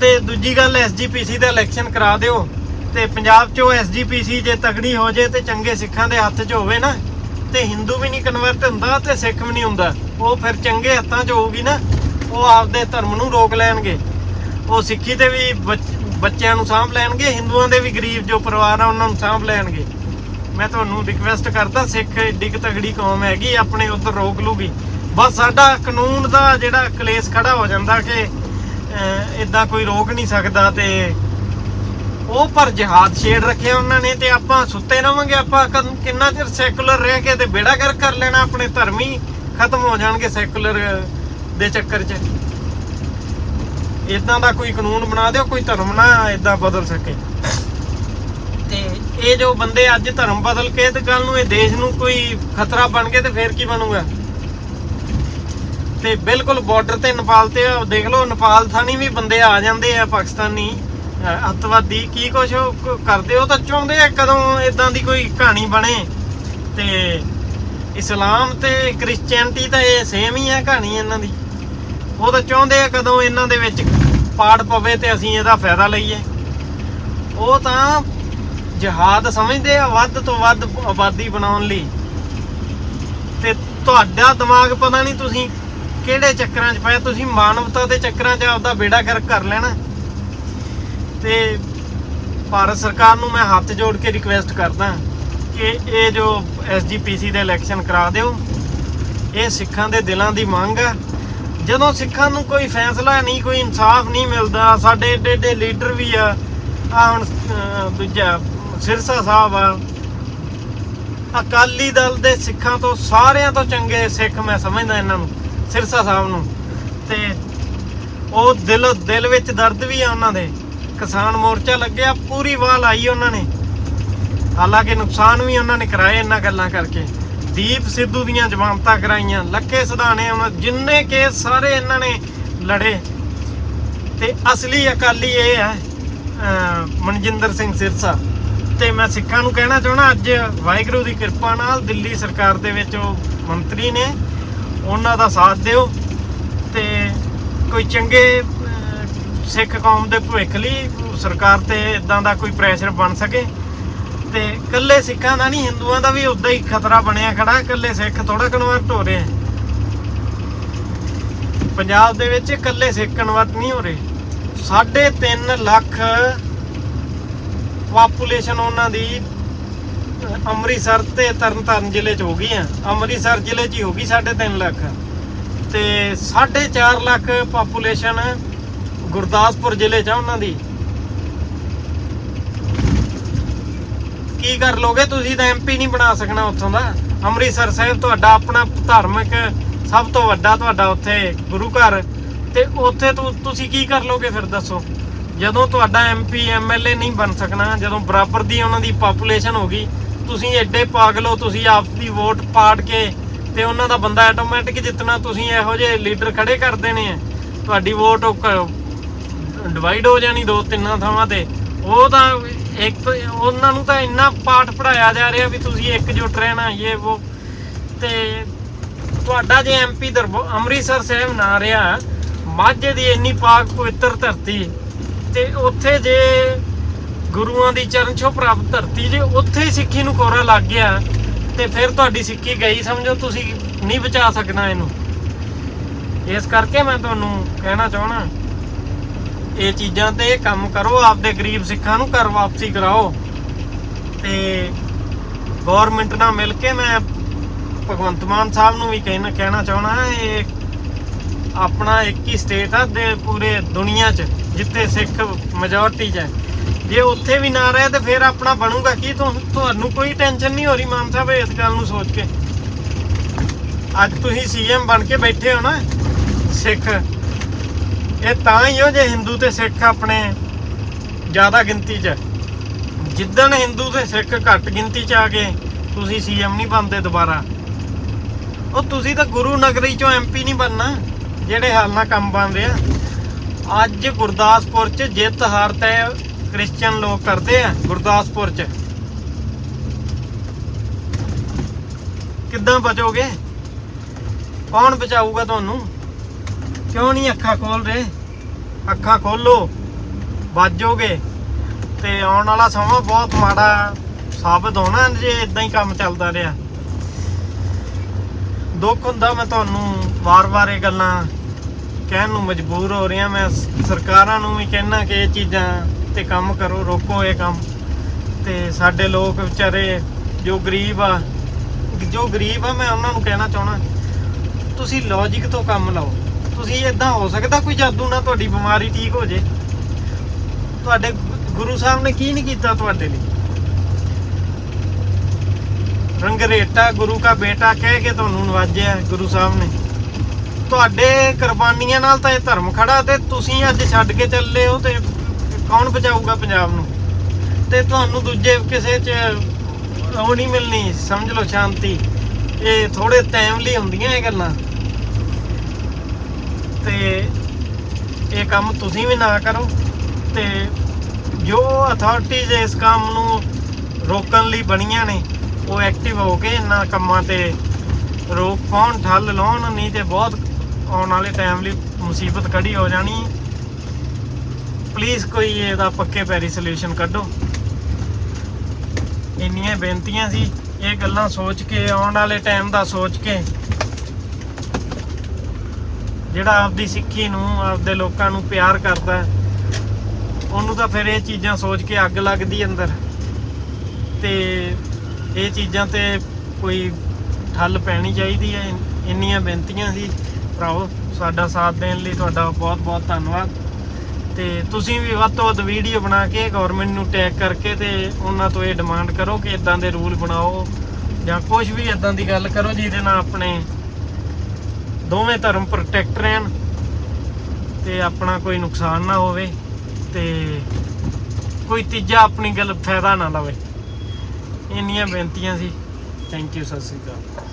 ਤੇ ਦੂਜੀ ਗੱਲ ਐਸਜੀਪੀਸੀ ਦਾ ਇਲੈਕਸ਼ਨ ਕਰਾ ਦਿਓ ਤੇ ਪੰਜਾਬ 'ਚੋਂ ਐਸਜੀਪੀਸੀ ਜੇ ਤਗੜੀ ਹੋ ਜੇ ਤੇ ਚੰਗੇ ਸਿੱਖਾਂ ਦੇ ਹੱਥ 'ਚ ਹੋਵੇ ਨਾ, ਤੇ ਹਿੰਦੂ ਵੀ ਨਹੀਂ ਕਨਵਰਟ ਹੁੰਦਾ ਤੇ ਸਿੱਖ ਵੀ ਨਹੀਂ ਹੁੰਦਾ। ਉਹ ਫਿਰ ਚੰਗੇ ਹੱਥਾਂ 'ਚ ਹੋਊਗੀ ਨਾ, ਉਹ ਆਪਦੇ ਧਰਮ ਨੂੰ ਰੋਕ ਲੈਣਗੇ। ਉਹ ਸਿੱਖੀ ਤੇ ਵੀ ਬੱਚ- ਬੱਚਿਆਂ ਨੂੰ ਸਾਂਭ ਲੈਣਗੇ, ਹਿੰਦੂਆਂ ਦੇ ਵੀ ਗਰੀਬ ਜੋ ਪਰਿਵਾਰ ਆ ਉਹਨਾਂ ਨੂੰ ਸਾਂਭ ਲੈਣਗੇ। ਮੈਂ ਤੁਹਾਨੂੰ ਰਿਕਵੈਸਟ ਕਰਦਾ, ਸਿੱਖ ਏਡੀ ਤਗੜੀ ਕੌਮ ਹੈਗੀ, ਆਪਣੇ ਉੱਧਰ ਰੋਕ ਲੂਗੀ। ਬਸ ਸਾਡਾ ਕਾਨੂੰਨ ਦਾ ਜਿਹੜਾ ਕਲੇਸ਼ ਖੜਾ ਹੋ ਜਾਂਦਾ ਕਿ ਇਦਾਂ ਕੋਈ ਰੋਕ ਨਹੀਂ ਸਕਦਾ ਤੇ ਉਹ ਪਰ ਜਹਾਦ ਛੇੜ ਰੱਖਿਆ ਉਹਨਾਂ ਨੇ ਤੇ ਆਪਾਂ ਸੁੱਤੇ ਰਵਾਂਗੇ, ਆਪਾਂ ਕਿੰਨਾ ਚਿਰ ਸੈਕੂਲਰ ਰਹਿ ਕੇ ਤੇ ਬੇੜਾ ਕਰ ਕਰ ਲੈਣਾ, ਆਪਣੇ ਧਰਮੀ ਖਤਮ ਹੋ ਜਾਣਗੇ ਸੈਕੂਲਰ ਦੇ ਚੱਕਰ 'ਚ। ਇਦਾਂ ਦਾ ਕੋਈ ਕਾਨੂੰਨ ਬਣਾ ਦਿਓ, ਕੋਈ ਧਰਮ ਨਾ ਇਦਾਂ ਬਦਲ ਸਕੇ। ਤੇ ਇਹ ਜੋ ਬੰਦੇ ਅੱਜ ਧਰਮ ਬਦਲ ਕੇ, ਤੇ ਕੱਲ ਨੂੰ ਇਹ ਦੇਸ਼ ਨੂੰ ਕੋਈ ਖਤਰਾ ਬਣ ਗਏ ਤੇ ਫੇਰ ਕੀ ਬਣੂਗਾ? ਤੇ ਬਿਲਕੁਲ ਬਾਰਡਰ ਤੇ ਨੇਪਾਲ ਤੇ ਦੇਖ ਲਓ, ਨੇਪਾਲ ਥਾਣੀ ਵੀ ਬੰਦੇ ਆ ਜਾਂਦੇ ਆ ਪਾਕਿਸਤਾਨੀ ਅੱਤਵਾਦੀ, ਕੀ ਕੁਛ ਕਰਦੇ ਉਹ ਤਾਂ ਚਾਹੁੰਦੇ ਆ ਕਦੋਂ ਇਦਾਂ ਦੀ ਕੋਈ ਕਹਾਣੀ ਬਣੇ। ਤੇ ਇਸਲਾਮ ਤੇ ਕ੍ਰਿਸਚੀਅਨਟੀ ਤਾਂ ਇਹ ਸੇਮ ਹੀ ਆ ਕਹਾਣੀ ਇਹਨਾਂ ਦੀ। ਉਹ ਤਾਂ ਚਾਹੁੰਦੇ ਆ ਕਦੋਂ ਇਹਨਾਂ ਦੇ ਵਿੱਚ ਪਾੜ ਪਵੇ ਤੇ ਅਸੀਂ ਇਹਦਾ ਫਾਇਦਾ ਲਈਏ। ਉਹ ਤਾਂ ਜਹਾਦ ਸਮਝਦੇ ਆ ਵੱਧ ਤੋਂ ਵੱਧ ਆਬਾਦੀ ਬਣਾਉਣ ਲਈ। ਤੇ ਤੁਹਾਡਾ ਦਿਮਾਗ ਪਤਾ ਨਹੀਂ ਤੁਸੀਂ ਕਿਹੜੇ ਚੱਕਰਾਂ 'ਚ ਪਏ ਤੁਸੀਂ ਮਾਨਵਤਾ ਦੇ ਚੱਕਰਾਂ 'ਚ ਆਪਦਾ ਬੇੜਾ ਗਰਕ ਕਰ ਲੈਣਾ। ਤੇ ਭਾਰਤ ਸਰਕਾਰ ਨੂੰ ਮੈਂ ਹੱਥ ਜੋੜ ਕੇ ਰਿਕਵੈਸਟ ਕਰਦਾ ਕਿ ਇਹ ਜੋ ਐਸਜੀਪੀਸੀ ਦੇ ਇਲੈਕਸ਼ਨ ਕਰਾ ਦਿਓ। ਇਹ ਸਿੱਖਾਂ ਦੇ ਦਿਲਾਂ ਦੀ ਮੰਗ ਆ। ਜਦੋਂ ਸਿੱਖਾਂ ਨੂੰ ਕੋਈ ਫੈਸਲਾ ਨਹੀਂ, ਕੋਈ ਇਨਸਾਫ ਨਹੀਂ ਮਿਲਦਾ, ਸਾਡੇ ਏਡੇ ਏਡੇ ਲੀਡਰ ਵੀ ਆ। ਆ ਹੁਣ ਦੂਜਾ ਸਿਰਸਾ ਸਾਹਿਬ ਆ। ਅਕਾਲੀ ਦਲ ਦੇ ਸਿੱਖਾਂ ਤੋਂ ਸਾਰਿਆਂ ਤੋਂ ਚੰਗੇ ਸਿੱਖ ਮੈਂ ਸਮਝਦਾ ਇਹਨਾਂ ਨੂੰ। ਸਿਰਸਾ ਸਾਹਿਬ ਨੂੰ। ਤੇ ਉਹ ਦਿਲ ਦਿਲ ਵਿੱਚ ਦਰਦ ਵੀ ਆ ਉਹਨਾਂ ਦੇ। ਕਿਸਾਨ ਮੋਰਚਾ ਲੱਗਿਆ, ਪੂਰੀ ਵਾਹ ਲਾਈ ਉਹਨਾਂ ਨੇ। ਹਾਲਾਂਕਿ ਨੁਕਸਾਨ ਵੀ ਉਹਨਾਂ ਨੇ ਕਰਾਏ ਇਹਨਾਂ ਗੱਲਾਂ ਕਰਕੇ। ਦੀਪ ਸਿੱਧੂ ਦੀਆਂ ਜ਼ਮਾਨਤਾਂ ਕਰਾਈਆਂ ਲੱਕੇ ਸਦਾਣੇ ਉਹਨਾਂ, ਜਿੰਨੇ ਕੇਸ ਸਾਰੇ ਇਹਨਾਂ ਨੇ ਲੜੇ। ਤੇ ਅਸਲੀ ਅਕਾਲੀ ਇਹ ਹੈ ਮਨਜਿੰਦਰ ਸਿੰਘ ਸਿਰਸਾ। ਤੇ ਮੈਂ ਸਿੱਖਾਂ ਨੂੰ ਕਹਿਣਾ ਚਾਹਣਾ ਅੱਜ ਵਾਹਿਗੁਰੂ ਦੀ ਕਿਰਪਾ ਨਾਲ ਦਿੱਲੀ ਸਰਕਾਰ ਦੇ ਵਿੱਚ ਉਹ ਮੰਤਰੀ ਨੇ ਉਹਨਾਂ ਦਾ ਸਾਥ ਦਿਓ ਤੇ ਕੋਈ ਚੰਗੇ ਸਿੱਖ ਕੌਮ ਦੇ ਭਵਿੱਖ ਲਈ ਸਰਕਾਰ ਤੇ ਇਦਾਂ ਦਾ ਕੋਈ ਪ੍ਰੈਸ਼ਰ ਬਣ ਸਕੇ। ਤੇ ਇਕੱਲੇ ਸਿੱਖਾਂ ਦਾ ਨਹੀਂ, ਹਿੰਦੂਆਂ ਦਾ ਵੀ ਉਦਾਂ ਹੀ ਖਤਰਾ ਬਣਿਆ ਖੜਾ। ਇਕੱਲੇ ਸਿੱਖ ਥੋੜਾ ਕਨਵਰਟ ਹੋ ਰਹੇ ਪੰਜਾਬ ਦੇ ਵਿੱਚ ਇਕੱਲੇ ਸਿੱਖ ਕਨਵਰਟ ਨਹੀਂ ਹੋ ਰਹੇ। 3.5 ਲੱਖ ਪਾਪੂਲੇਸ਼ਨ ਉਹਨਾਂ ਦੀ ਅੰਮ੍ਰਿਤਸਰ ਤੇ ਤਰਨਤਾਰਨ ਜ਼ਿਲ੍ਹੇ 'ਚ ਹੋ ਗਈ ਆ। ਅੰਮ੍ਰਿਤਸਰ ਜ਼ਿਲ੍ਹੇ 'ਚ ਹੀ ਹੋ ਗਈ 3.5 ਲੱਖ। ਤੇ 4.5 ਲੱਖ ਪਾਪੂਲੇਸ਼ਨ ਗੁਰਦਾਸਪੁਰ ਜ਼ਿਲ੍ਹੇ 'ਚ ਆ ਉਹਨਾਂ ਦੀ। ਕੀ ਕਰ ਲੋਗੇ? ਤੁਸੀਂ ਤਾਂ ਐਮਪੀ ਨਹੀਂ ਬਣਾ ਸਕਣਾ ਉੱਥੋਂ ਦਾ। ਅੰਮ੍ਰਿਤਸਰ ਸਾਹਿਬ ਤੁਹਾਡਾ ਆਪਣਾ ਧਾਰਮਿਕ ਸਭ ਤੋਂ ਵੱਡਾ ਤੁਹਾਡਾ ਉੱਥੇ ਗੁਰੂ ਘਰ। ਤੇ ਉੱਥੇ ਤੁ- ਤੁਸੀਂ ਕੀ ਕਰ ਲੋਗੇ ਫਿਰ ਦੱਸੋ? ਜਦੋਂ ਤੁਹਾਡਾ ਐਮਪੀ ਐਮਐਲਏ ਨਹੀਂ ਬਣ ਸਕਣਾ, ਜਦੋਂ ਬਰਾਬਰ ਦੀ ਉਹਨਾਂ ਦੀ ਪਾਪੂਲੇਸ਼ਨ ਹੋ ਗਈ ਤੁਸੀਂ ਐਡੇ ਪਾਗਲ ਹੋ, ਤੁਸੀਂ ਆਪ ਦੀ ਵੋਟ ਪਾੜ ਕੇ ਤੇ ਉਹਨਾਂ ਦਾ ਬੰਦਾ ਆਟੋਮੈਟਿਕ ਜਿੱਤਣਾ, ਤੁਸੀਂ ਇਹੋ ਜਿਹੇ ਲੀਡਰ ਖੜੇ ਕਰ ਦੇਣੇ ਆ। ਤੁਹਾਡੀ ਵੋਟ ਡਿਵਾਈਡ ਹੋ ਜਾਣੀ ਦੋ ਤਿੰਨਾਂ ਥਾਵਾਂ ਤੇ। ਉਹ ਤਾਂ ਇੱਕ, ਉਹਨਾਂ ਨੂੰ ਤਾਂ ਇੰਨਾ ਪਾਠ ਪੜਾਇਆ ਜਾ ਰਿਹਾ ਵੀ ਤੁਸੀਂ ਇਕਜੁੱਟ ਰਹਿਣਾ, ਇਹ ਉਹ ਤੇ ਤੁਹਾਡਾ ਜੇ ਐਮਪੀ ਅੰਮ੍ਰਿਤਸਰ ਸਾਹਿਬ ਨਾ ਰਿਹਾ, ਮਾਝੇ ਦੀ ਇੰਨੀ ਪਾਕ ਪਵਿੱਤਰ ਧਰਤੀ, ਤੇ ਉੱਥੇ ਜੇ ਗੁਰੂਆਂ ਦੀ ਚਰਨ ਛੋ ਪ੍ਰਾਪਤ ਧਰਤੀ ਜੇ ਉੱਥੇ ਹੀ ਸਿੱਖੀ ਨੂੰ ਕੋਰਾ ਲੱਗ ਗਿਆ ਤੇ ਫਿਰ ਤੁਹਾਡੀ ਸਿੱਖੀ ਗਈ, ਸਮਝੋ ਤੁਸੀਂ ਨਹੀਂ ਬਚਾ ਸਕਣਾ ਇਹਨੂੰ। ਇਸ ਕਰਕੇ ਮੈਂ ਤੁਹਾਨੂੰ ਕਹਿਣਾ ਚਾਹਣਾ, ਇਹ ਚੀਜ਼ਾਂ ਤੇ ਕੰਮ ਕਰੋ, ਆਪਦੇ ਗਰੀਬ ਸਿੱਖਾਂ ਨੂੰ ਘਰ ਵਾਪਸੀ ਕਰਾਓ। ਤੇ ਗਵਰਨਮੈਂਟ ਨਾਲ ਮਿਲ ਕੇ ਮੈਂ ਭਗਵੰਤ ਮਾਨ ਸਾਹਿਬ ਨੂੰ ਵੀ ਕਹਿਣਾ ਕਹਿਣਾ ਚਾਹਣਾ, ਇਹ ਆਪਣਾ ਇੱਕ ਹੀ ਸਟੇਟ ਆ ਦੇ ਪੂਰੇ ਦੁਨੀਆ 'ਚ, ਜਿੱਥੇ ਸਿੱਖ ਮੈਜੋਰਟੀ 'ਚ ਹੈ। ਜੇ ਉੱਥੇ ਵੀ ਨਾ ਰਹੇ ਤੇ ਫਿਰ ਆਪਣਾ ਬਣੂਗਾ ਕੀ? ਤੁਹਾਨੂੰ ਕੋਈ ਟੈਨਸ਼ਨ ਨਹੀਂ ਹੋ ਰਹੀ ਮਾਨ ਸਾਹਿਬ ਇਸ ਗੱਲ ਨੂੰ ਸੋਚ ਕੇ? ਅੱਜ ਤੁਸੀਂ ਸੀਐਮ ਬਣ ਕੇ ਬੈਠੇ ਹੋ ਨਾ, ਸਿੱਖ। ਇਹ ਤਾਂ ਹੀ ਹੋ ਜੇ ਹਿੰਦੂ ਤੇ ਸਿੱਖ ਆਪਣੇ ਜ਼ਿਆਦਾ ਗਿਣਤੀ 'ਚ। ਜਿੱਦਣ ਹਿੰਦੂ ਤੇ ਸਿੱਖ ਘੱਟ ਗਿਣਤੀ 'ਚ ਆ ਗਏ, ਤੁਸੀਂ ਸੀਐਮ ਨਹੀਂ ਬਣਦੇ ਦੁਬਾਰਾ। ਉਹ ਤੁਸੀਂ ਤਾਂ ਗੁਰੂ ਨਗਰੀ 'ਚੋਂ ਐਮਪੀ ਨਹੀਂ ਬਣਨਾ, ਜਿਹੜੇ ਹਾਲ ਨਾਲ ਕੰਮ ਬਣ ਰਿਹਾ ਅੱਜ ਗੁਰਦਾਸਪੁਰ 'ਚ ਜਿੱਤ ਹਾਰ ਤੈ ਕ੍ਰਿਸਚੀਅਨ ਲੋਕ ਕਰਦੇ ਆ ਗੁਰਦਾਸਪੁਰ 'ਚ। ਕਿੱਦਾਂ ਬਚੋਗੇ? ਕੌਣ ਬਚਾਊਗਾ ਤੁਹਾਨੂੰ? ਕਿਉਂ ਨਹੀਂ ਅੱਖਾਂ ਖੋਲ ਰਹੇ? ਅੱਖਾਂ ਖੋਲੋ ਬਾਜੋਗੇ ਤੇ ਆਉਣ ਵਾਲਾ ਸਮਾਂ ਬਹੁਤ ਮਾੜਾ ਸਾਬਤ ਹੋਣਾ ਜੇ ਇਦਾਂ ਹੀ ਕੰਮ ਚੱਲਦਾ ਰਿਹਾ। ਦੁੱਖ ਹੁੰਦਾ ਮੈਂ ਤੁਹਾਨੂੰ ਵਾਰ-ਵਾਰ ਇਹ ਗੱਲਾਂ ਕਹਿਣ ਨੂੰ ਮਜਬੂਰ ਹੋ ਰਿਹਾ। ਮੈਂ ਸਰਕਾਰਾਂ ਨੂੰ ਵੀ ਕਹਿਣਾ ਕਿ ਇਹ ਚੀਜ਼ਾਂ ਤੇ ਕੰਮ ਕਰੋ, ਰੋਕੋ ਇਹ ਕੰਮ। ਤੇ ਸਾਡੇ ਲੋਕ ਵਿਚਾਰੇ ਜੋ ਗਰੀਬ ਆ, ਜੋ ਗਰੀਬ ਆ, ਮੈਂ ਉਹਨਾਂ ਨੂੰ ਕਹਿਣਾ ਚਾਹਣਾ ਤੁਸੀਂ ਲੌਜੀਕ ਤੋਂ ਕੰਮ ਲਓ। ਤੁਸੀਂ ਇਦਾਂ ਹੋ ਸਕਦਾ ਕੋਈ ਜਾਦੂ ਨਾਲ ਤੁਹਾਡੀ ਬਿਮਾਰੀ ਠੀਕ ਹੋ ਜੇ। ਤੁਹਾਡੇ ਗੁਰੂ ਸਾਹਿਬ ਨੇ ਕੀ ਨਹੀਂ ਕੀਤਾ ਤੁਹਾਡੇ ਲਈ? ਰੰਗਰੇਟਾ, ਗੁਰੂ ਦਾ ਬੇਟਾ ਕਹਿ ਕੇ ਤੁਹਾਨੂੰ ਨਵਾਜਿਆ ਗੁਰੂ ਸਾਹਿਬ ਨੇ। ਤੁਹਾਡੇ ਕੁਰਬਾਨੀਆਂ ਨਾਲ ਤਾਂ ਇਹ ਧਰਮ ਖੜਾ ਤੇ ਤੁਸੀਂ ਅੱਜ ਛੱਡ ਕੇ ਚੱਲੇ ਹੋ ਤੇ ਕੌਣ ਬਚਾਊਗਾ ਪੰਜਾਬ ਨੂੰ? ਤੇ ਤੁਹਾਨੂੰ ਦੂਜੇ ਕਿਸੇ 'ਚ ਉਹ ਨਹੀਂ ਮਿਲਣੀ, ਸਮਝ ਲਓ ਸ਼ਾਂਤੀ। ਇਹ ਥੋੜੇ ਟਾਈਮ ਲਈ ਹੁੰਦੀਆਂ ਇਹ ਗੱਲਾਂ। ਤੇ ਇਹ ਕੰਮ ਤੁਸੀਂ ਵੀ ਨਾ ਕਰੋ। ਤੇ ਜੋ ਅਥਾਰਟੀਜ਼ ਇਸ ਕੰਮ ਨੂੰ ਰੋਕਣ ਲਈ ਬਣੀਆਂ ਨੇ, ਉਹ ਐਕਟਿਵ ਹੋ ਕੇ ਇਹਨਾਂ ਕੰਮਾਂ ਤੇ ਰੋਕ ਪਾਉਣ ਠੱਲ ਲਾਉਣ, ਨਹੀਂ ਤੇ ਬਹੁਤ ਆਉਣ ਵਾਲੇ ਟਾਈਮ ਲਈ ਮੁਸੀਬਤ ਖੜੀ ਹੋ ਜਾਣੀ। ਪਲੀਜ਼ ਕੋਈ ਇਹਦਾ ਪੱਕੇ ਪੈਰੀ ਸੋਲੂਸ਼ਨ ਕੱਢੋ। ਇੰਨੀਆਂ ਬੇਨਤੀਆਂ ਸੀ, ਇਹ ਗੱਲਾਂ ਸੋਚ ਕੇ, ਆਉਣ ਵਾਲੇ ਟਾਈਮ ਦਾ ਸੋਚ ਕੇ। ਜਿਹੜਾ ਆਪਦੀ ਸਿੱਖੀ ਨੂੰ, ਆਪਦੇ ਲੋਕਾਂ ਨੂੰ ਪਿਆਰ ਕਰਦਾ ਉਹਨੂੰ ਤਾਂ ਫਿਰ ਇਹ ਚੀਜ਼ਾਂ ਸੋਚ ਕੇ ਅੱਗ ਲੱਗਦੀ ਅੰਦਰ। ਤੇ ਇਹ ਚੀਜ਼ਾਂ ਤੇ ਕੋਈ ਠੱਲ ਪੈਣੀ ਚਾਹੀਦੀ ਹੈ। ਇੰਨੀਆਂ ਬੇਨਤੀਆਂ ਸੀ। ਭਰਾਓ ਸਾਡਾ ਸਾਥ ਦੇਣ ਲਈ ਤੁਹਾਡਾ ਬਹੁਤ ਬਹੁਤ ਧੰਨਵਾਦ। ਤੇ ਤੁਸੀਂ ਵੀ ਵੱਧ ਤੋਂ ਵੱਧ ਵੀਡੀਓ ਬਣਾ ਕੇ ਗਵਰਨਮੈਂਟ ਨੂੰ ਟੈਗ ਕਰਕੇ ਤੇ ਉਹਨਾਂ ਤੋਂ ਇਹ ਡਿਮਾਂਡ ਕਰੋ ਕਿ ਇਦਾਂ ਦੇ ਰੂਲ ਬਣਾਓ ਜਾਂ ਕੁਝ ਵੀ ਇਦਾਂ ਦੀ ਗੱਲ ਕਰੋ ਜਿਹਦੇ ਨਾਲ ਆਪਣੇ ਦੋਵੇਂ ਧਰਮ ਪ੍ਰੋਟੈਕਟ ਰਹਿਣ ਤੇ ਆਪਣਾ ਕੋਈ ਨੁਕਸਾਨ ਨਾ ਹੋਵੇ ਤੇ ਕੋਈ ਤੀਜਾ ਆਪਣੀ ਗੱਲ ਫਾਇਦਾ ਨਾ ਲਵੇ। ਇੰਨੀਆਂ ਬੇਨਤੀਆਂ ਸੀ। Thank you Sat Sri Akal.